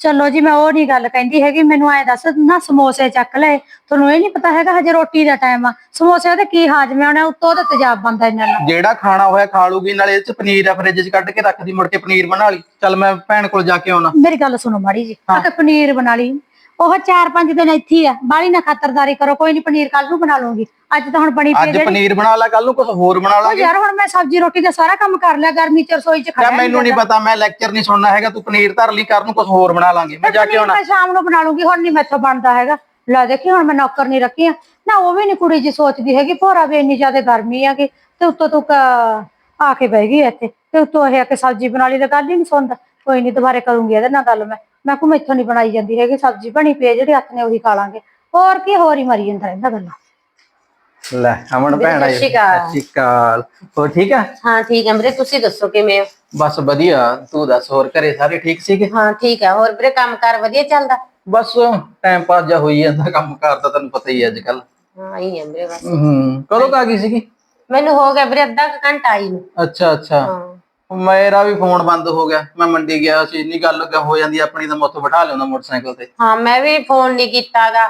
ਚਲੋ ਜੀ ਮੈਂ ਉਹ ਨਹੀਂ ਗੱਲ ਕਹਿੰਦੀ ਹੈਗੀ ਮੈਨੂੰ ਐ ਦੱਸ ਨਾ ਸਮੋਸੇ ਚੱਕ ਲੈ ਤੁਹਾਨੂੰ ਇਹ ਨਹੀਂ ਪਤਾ ਹੈਗਾ ਹਜੇ ਰੋਟੀ ਦਾ ਟਾਈਮ ਆ। ਸਮੋਸੇ ਉਹਦੇ ਕੀ ਹਾਜ਼ਮੇ ਆਉਣੇ ਉੱਤੋਂ ਉਹਦਾ ਤੇਜ਼ਾਬ ਬੰਦਾ ਇਹਨਾਂ ਨਾਲ ਜਿਹੜਾ ਖਾਣਾ ਹੋਇਆ ਖਾ ਲੂਗੀ ਨਾਲੇ ਇਹ 'ਚ ਪਨੀਰ ਆ ਫ੍ਰਿਜ 'ਚ ਕੱਢ ਕੇ ਰੱਖਦੀ ਮੁੜ ਕੇ ਪਨੀਰ ਬਣਾ ਲਈ। ਚੱਲ ਮੈਂ ਭੈਣ ਕੋਲ ਜਾ ਕੇ ਆਉਣਾ। ਮੇਰੀ ਗੱਲ ਸੁਣੋ ਮਾੜੀ ਜੀ ਆ ਕੇ ਪਨੀਰ ਬਣਾ ਲਈ। ਉਹ 4-5 ਦਿਨ ਇੱਥੇ ਹੀ ਆ। ਬਾਲੀ ਨਾ ਖਾਤਰਦਾਰੀ ਕਰੋ ਕੋਈ ਨਹੀਂ ਪਨੀਰ ਕੱਲ ਨੂੰ ਬਣਾ ਲੂੰਗੀ। ਅੱਜ ਤਾਂ ਹੁਣ ਬਣੀ ਪਈ ਅੱਜ ਜਿਹੜੀ। ਪਨੀਰ ਬਣਾ ਲਾ ਕੱਲ ਨੂੰ ਕੁਝ ਹੋਰ ਬਣਾ ਉਹ ਲਾਂਗੇ। ਯਾਰ ਹੁਣ ਮੈਂ ਸਬਜ਼ੀ ਰੋਟੀ ਦਾ ਸਾਰਾ ਕੰਮ ਕਰ ਲਿਆ ਗਰਮੀ ਚ ਰਸੋਈ ਚ ਖੜਾ ਮੈਨੂੰ ਨਹੀਂ ਪਤਾ ਮੈਂ ਲੈਕਚਰ ਨਹੀਂ ਸੁਣਨਾ ਹੈਗਾ ਤੂੰ ਪਨੀਰ ਧਰ ਲਈ ਕਰ ਨੂੰ ਕੁਝ ਹੋਰ ਬਣਾ ਲਾਂਗੇ। ਮੈਂ ਜਾ ਕੇ ਆਉਣਾ। ਮੈਂ ਸ਼ਾਮ ਨੂੰ ਬਣਾ ਲੂੰਗੀ ਹੁਣ ਨਹੀਂ ਮੈਥੋਂ ਬਣਦਾ ਹੈਗਾ। ਲੈ ਦੇਖੀ ਹੁਣ ਮੈਂ ਨੌਕਰ ਨਹੀਂ ਰੱਖੀ ਆ। ਨਾ ਉਹ ਵੀ ਨਹੀਂ ਕੁੜੀ ਜੀ ਸੋਚਦੀ ਹੈਗੀ ਭੋਰਾ ਵੀ ਇੰਨੀ ਜ਼ਿਆਦਾ ਗਰਮੀ ਆ ਕਿ ਤੇ ਉੱਤੋਂ ਤੂੰ ਕ- ਆ ਕੇ ਬਹਿ ਗਈ ਇੱਥੇ। ਤੇ ਉੱਤੋਂ ਇਹ ਆ ਕਿ ਸਬਜ਼ੀ ਬਣਾ ਲਈ ਤਾਂ ਗੱਲ ਹੀ ਨਹੀਂ ਸੁਣਦਾ। ਕੋਈ ਨਹੀਂ ਦੁਬਾਰੇ ਕਰੂੰਗੀ ਇਹਦੇ ਨਾਲ ਗੱਲ ਮੈਂ। ਮੈਂ ਕੋ ਮੈਥੋਂ ਨਹੀਂ ਬਣਾਈ ਜਾਂਦੀ ਹੈਗੀ ਸਬਜ਼ੀ ਬਣੀ ਪਈ ਆ, ਜਿਹੜੀ ਹੱਥ ਨੇ ਉਹੀ ਖਾ ਲਾਂਗੇ। ਹੋਰ ਕੀ ਹੋਰ ਹੀ ਮਰੀ ਜਾਂਦਾ ਰਹਿੰਦਾ ਗੱਲਾਂ ਲੈ ਅਮਨ ਭੈਣ ਆਈ। ਸਤਿ ਸ਼੍ਰੀ ਅਕਾਲ। ਸਤਿ ਸ਼੍ਰੀ ਅਕਾਲ। ਹੋਰ ਠੀਕ ਆ? ਹਾਂ ਠੀਕ ਹੈ ਵੀਰੇ ਤੁਸੀਂ ਦੱਸੋ ਕਿਵੇਂ ਹੋ? ਬਸ ਵਧੀਆ ਤੂੰ ਦੱਸ ਹੋਰ ਘਰੇ ਸਾਰੇ ਠੀਕ ਸੀਗੇ? ਹਾਂ ਠੀਕ ਹੈ ਹੋਰ ਵੀਰੇ ਕੰਮਕਾਰ ਵਧੀਆ ਚੱਲਦਾ? ਬਸ ਟਾਈਮ ਪਾਸ ਜਾ ਹੋਈ ਜਾਂਦਾ ਕੰਮ ਕਾਰ ਤਾਂ ਤੈਨੂੰ ਪਤਾ ਹੀ ਅੱਜ ਕੱਲ ਹਾਂ ਹੀ ਹੈ ਵੀਰੇ ਬਸ। ਹੂੰ ਕਦੋਂ ਕੁ ਆ ਗਈ ਸੀਗੀ? ਮੈਨੂੰ ਹੋ ਗਿਆ ਵੀਰੇ ਅੱਧਾ ਕੁ ਘੰਟਾ ਆਈ ਨੂੰ। ਅੱਛਾ ਅੱਛਾ। ਹਾਂ। ਮੇਰਾ ਵੀ ਫੋਨ ਬੰਦ ਹੋ ਗਿਆ। ਮੈਂ ਮੰਡੀ ਗਿਆ ਸੀ ਇੰਨੀ ਗੱਲ ਹੋ ਜਾਂਦੀ ਆਪਣੀ ਤਾਂ ਮੈਂ ਉੱਥੋਂ ਬਿਠਾ ਲਿਆਉਂਦਾ ਮੋਟਰਸਾਈਕਲ ਤੇ। ਹਾਂ ਮੈਂ ਵੀ ਫੋਨ ਨਹੀਂ ਕੀਤਾਗਾ।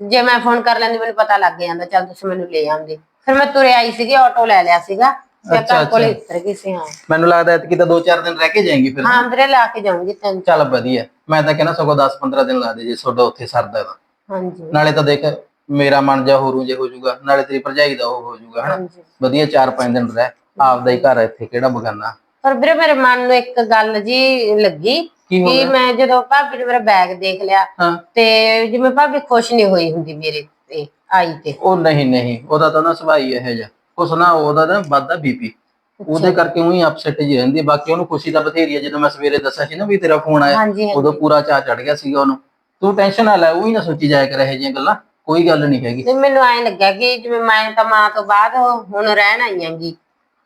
ਜੇ ਮੈਂ ਫੋਨ ਕਰ ਲੈਂਦੀ ਮੈਨੂੰ ਪਤਾ ਲੱਗ ਜਾਂਦਾ ਚੱਲ ਤੁਸੀਂ ਮੈਨੂੰ ਲੈ ਆਉਂਦੇ। ਫਿਰ ਮੈਂ ਤੁਰੇ ਆਈ ਸੀਗੀ ਆਟੋ ਲੈ ਲਿਆ ਸੀਗਾ। ਤੇ ਅੱਛਾ, ਘਰ ਕੋਲੇ ਅੱਛਾ। ਉਤਰ ਗਈ ਸੀ ਹਾਂ। ਮੈਨੂੰ ਲੱਗਦਾ ਐਤਕੀ ਤਾਂ 2-4 ਦਿਨ ਰਹਿ ਕੇ ਜਾਏਂਗੀ ਫਿਰ। ਹਾਂ ਵੀਰੇ ਲਾ ਕੇ ਜਾਊਂਗੀ ਤੈਨੂੰ। ਚੱਲ ਵਧੀਆ। ਮੈਂ ਤਾਂ ਕਹਿੰਦਾ ਸਗੋਂ 10-15 ਦਿਨ ਲਾ ਦੇ ਜੇ ਤੁਹਾਡਾ ਉੱਥੇ ਸਰਦਾ ਤਾਂ। ਹਾਂਜੀ। ਨਾਲੇ ਤਾਂ ਦੇਖ ਮੇਰਾ ਮਨ ਜਾ ਹੋਰੂ ਜੇ ਹੋ ਜਾਊਗਾ ਨਾਲੇ ਤੇਰੀ ਭਰਜਾਈ ਦਾ ਉਹ ਹੋ ਜਾਊਗਾ ਹਨਾ? ਹਾਂਜੀ। ਵਧੀਆ 4-5 ਦਿਨ ਰਹਿ ਆਪਦਾ ਹੀ ਘਰ ਇੱਥੇ ਕਿਹੜਾ ਬਗਾਨਾ। ਪਰ ਵੀਰੇ ਮੇਰੇ ਮਨ ਨੂੰ ਇੱਕ ਗੱਲ ਜੀ ਲੱਗੀ ਕੀ ਹੋ ਕਿ ਗਿਆ? ਮੈਂ ਜਦੋਂ ਭਾਬੀ ਨੇ ਮੇਰਾ ਬੈਗ ਦੇਖ ਲਿਆ ਹਾਂ। ਤੇ ਜਿਵੇਂ ਭਾਬੀ ਖੁਸ਼ ਨਹੀਂ ਹੋਈ ਹੁੰਦੀ ਮੇਰੇ ਤੇ ਆਈ ਤੇ। ਉਹ ਨਹੀਂ ਨਹੀਂ ਉਹਦਾ ਤਾਂ ਨਾ ਸੁਭਾਅ ਹੀ ਇਹੋ ਜਿਹਾ। ਕੁਛ ਨਾ ਉਹਦਾ ਨਾ ਵੱਧਦਾ ਬੀਪੀ ਉਹਦੇ ਕਰਕੇ ਉਹੀ ਅਪਸੈਟ ਜੀ ਰਹਿੰਦੀ ਹੈ। ਬਾਕੀ ਉਹਨੂੰ ਖੁਸ਼ੀ ਤਾਂ ਬਥੇਰੀ ਹੈ ਜਦੋਂ ਮੈਂ ਸਵੇਰੇ ਦੱਸਿਆ ਸੀ ਨਾ ਵੀ ਤੇਰਾ ਫੋਨ ਆਇਆ ਹਾਂਜੀ ਹਾਂਜੀ। ਉਦੋਂ ਪੂਰਾ ਚਾਹ ਚੜ ਗਿਆ ਸੀਗਾ ਉਹਨੂੰ। ਤੂੰ ਟੈਨਸ਼ਨ ਨਾ ਲੈ ਉਹੀ ਨਾ ਸੋਚੀ ਜਾਇਆ ਕਰ ਇਹੋ ਜਿਹੀਆਂ ਗੱਲਾਂ। ਕੋਈ ਗੱਲ ਨਹੀਂ ਹੈਗੀ। ਤੇ ਮੈਨੂੰ ਐਂ ਲੱਗਿਆ ਕਿ ਜਿਵੇਂ ਮੈਂ ਤਾਂ ਮਾਂ ਤੋਂ ਬਾਅਦ ਹੁਣ ਰਹਿਣ ਆਈ ਆਂਗੀ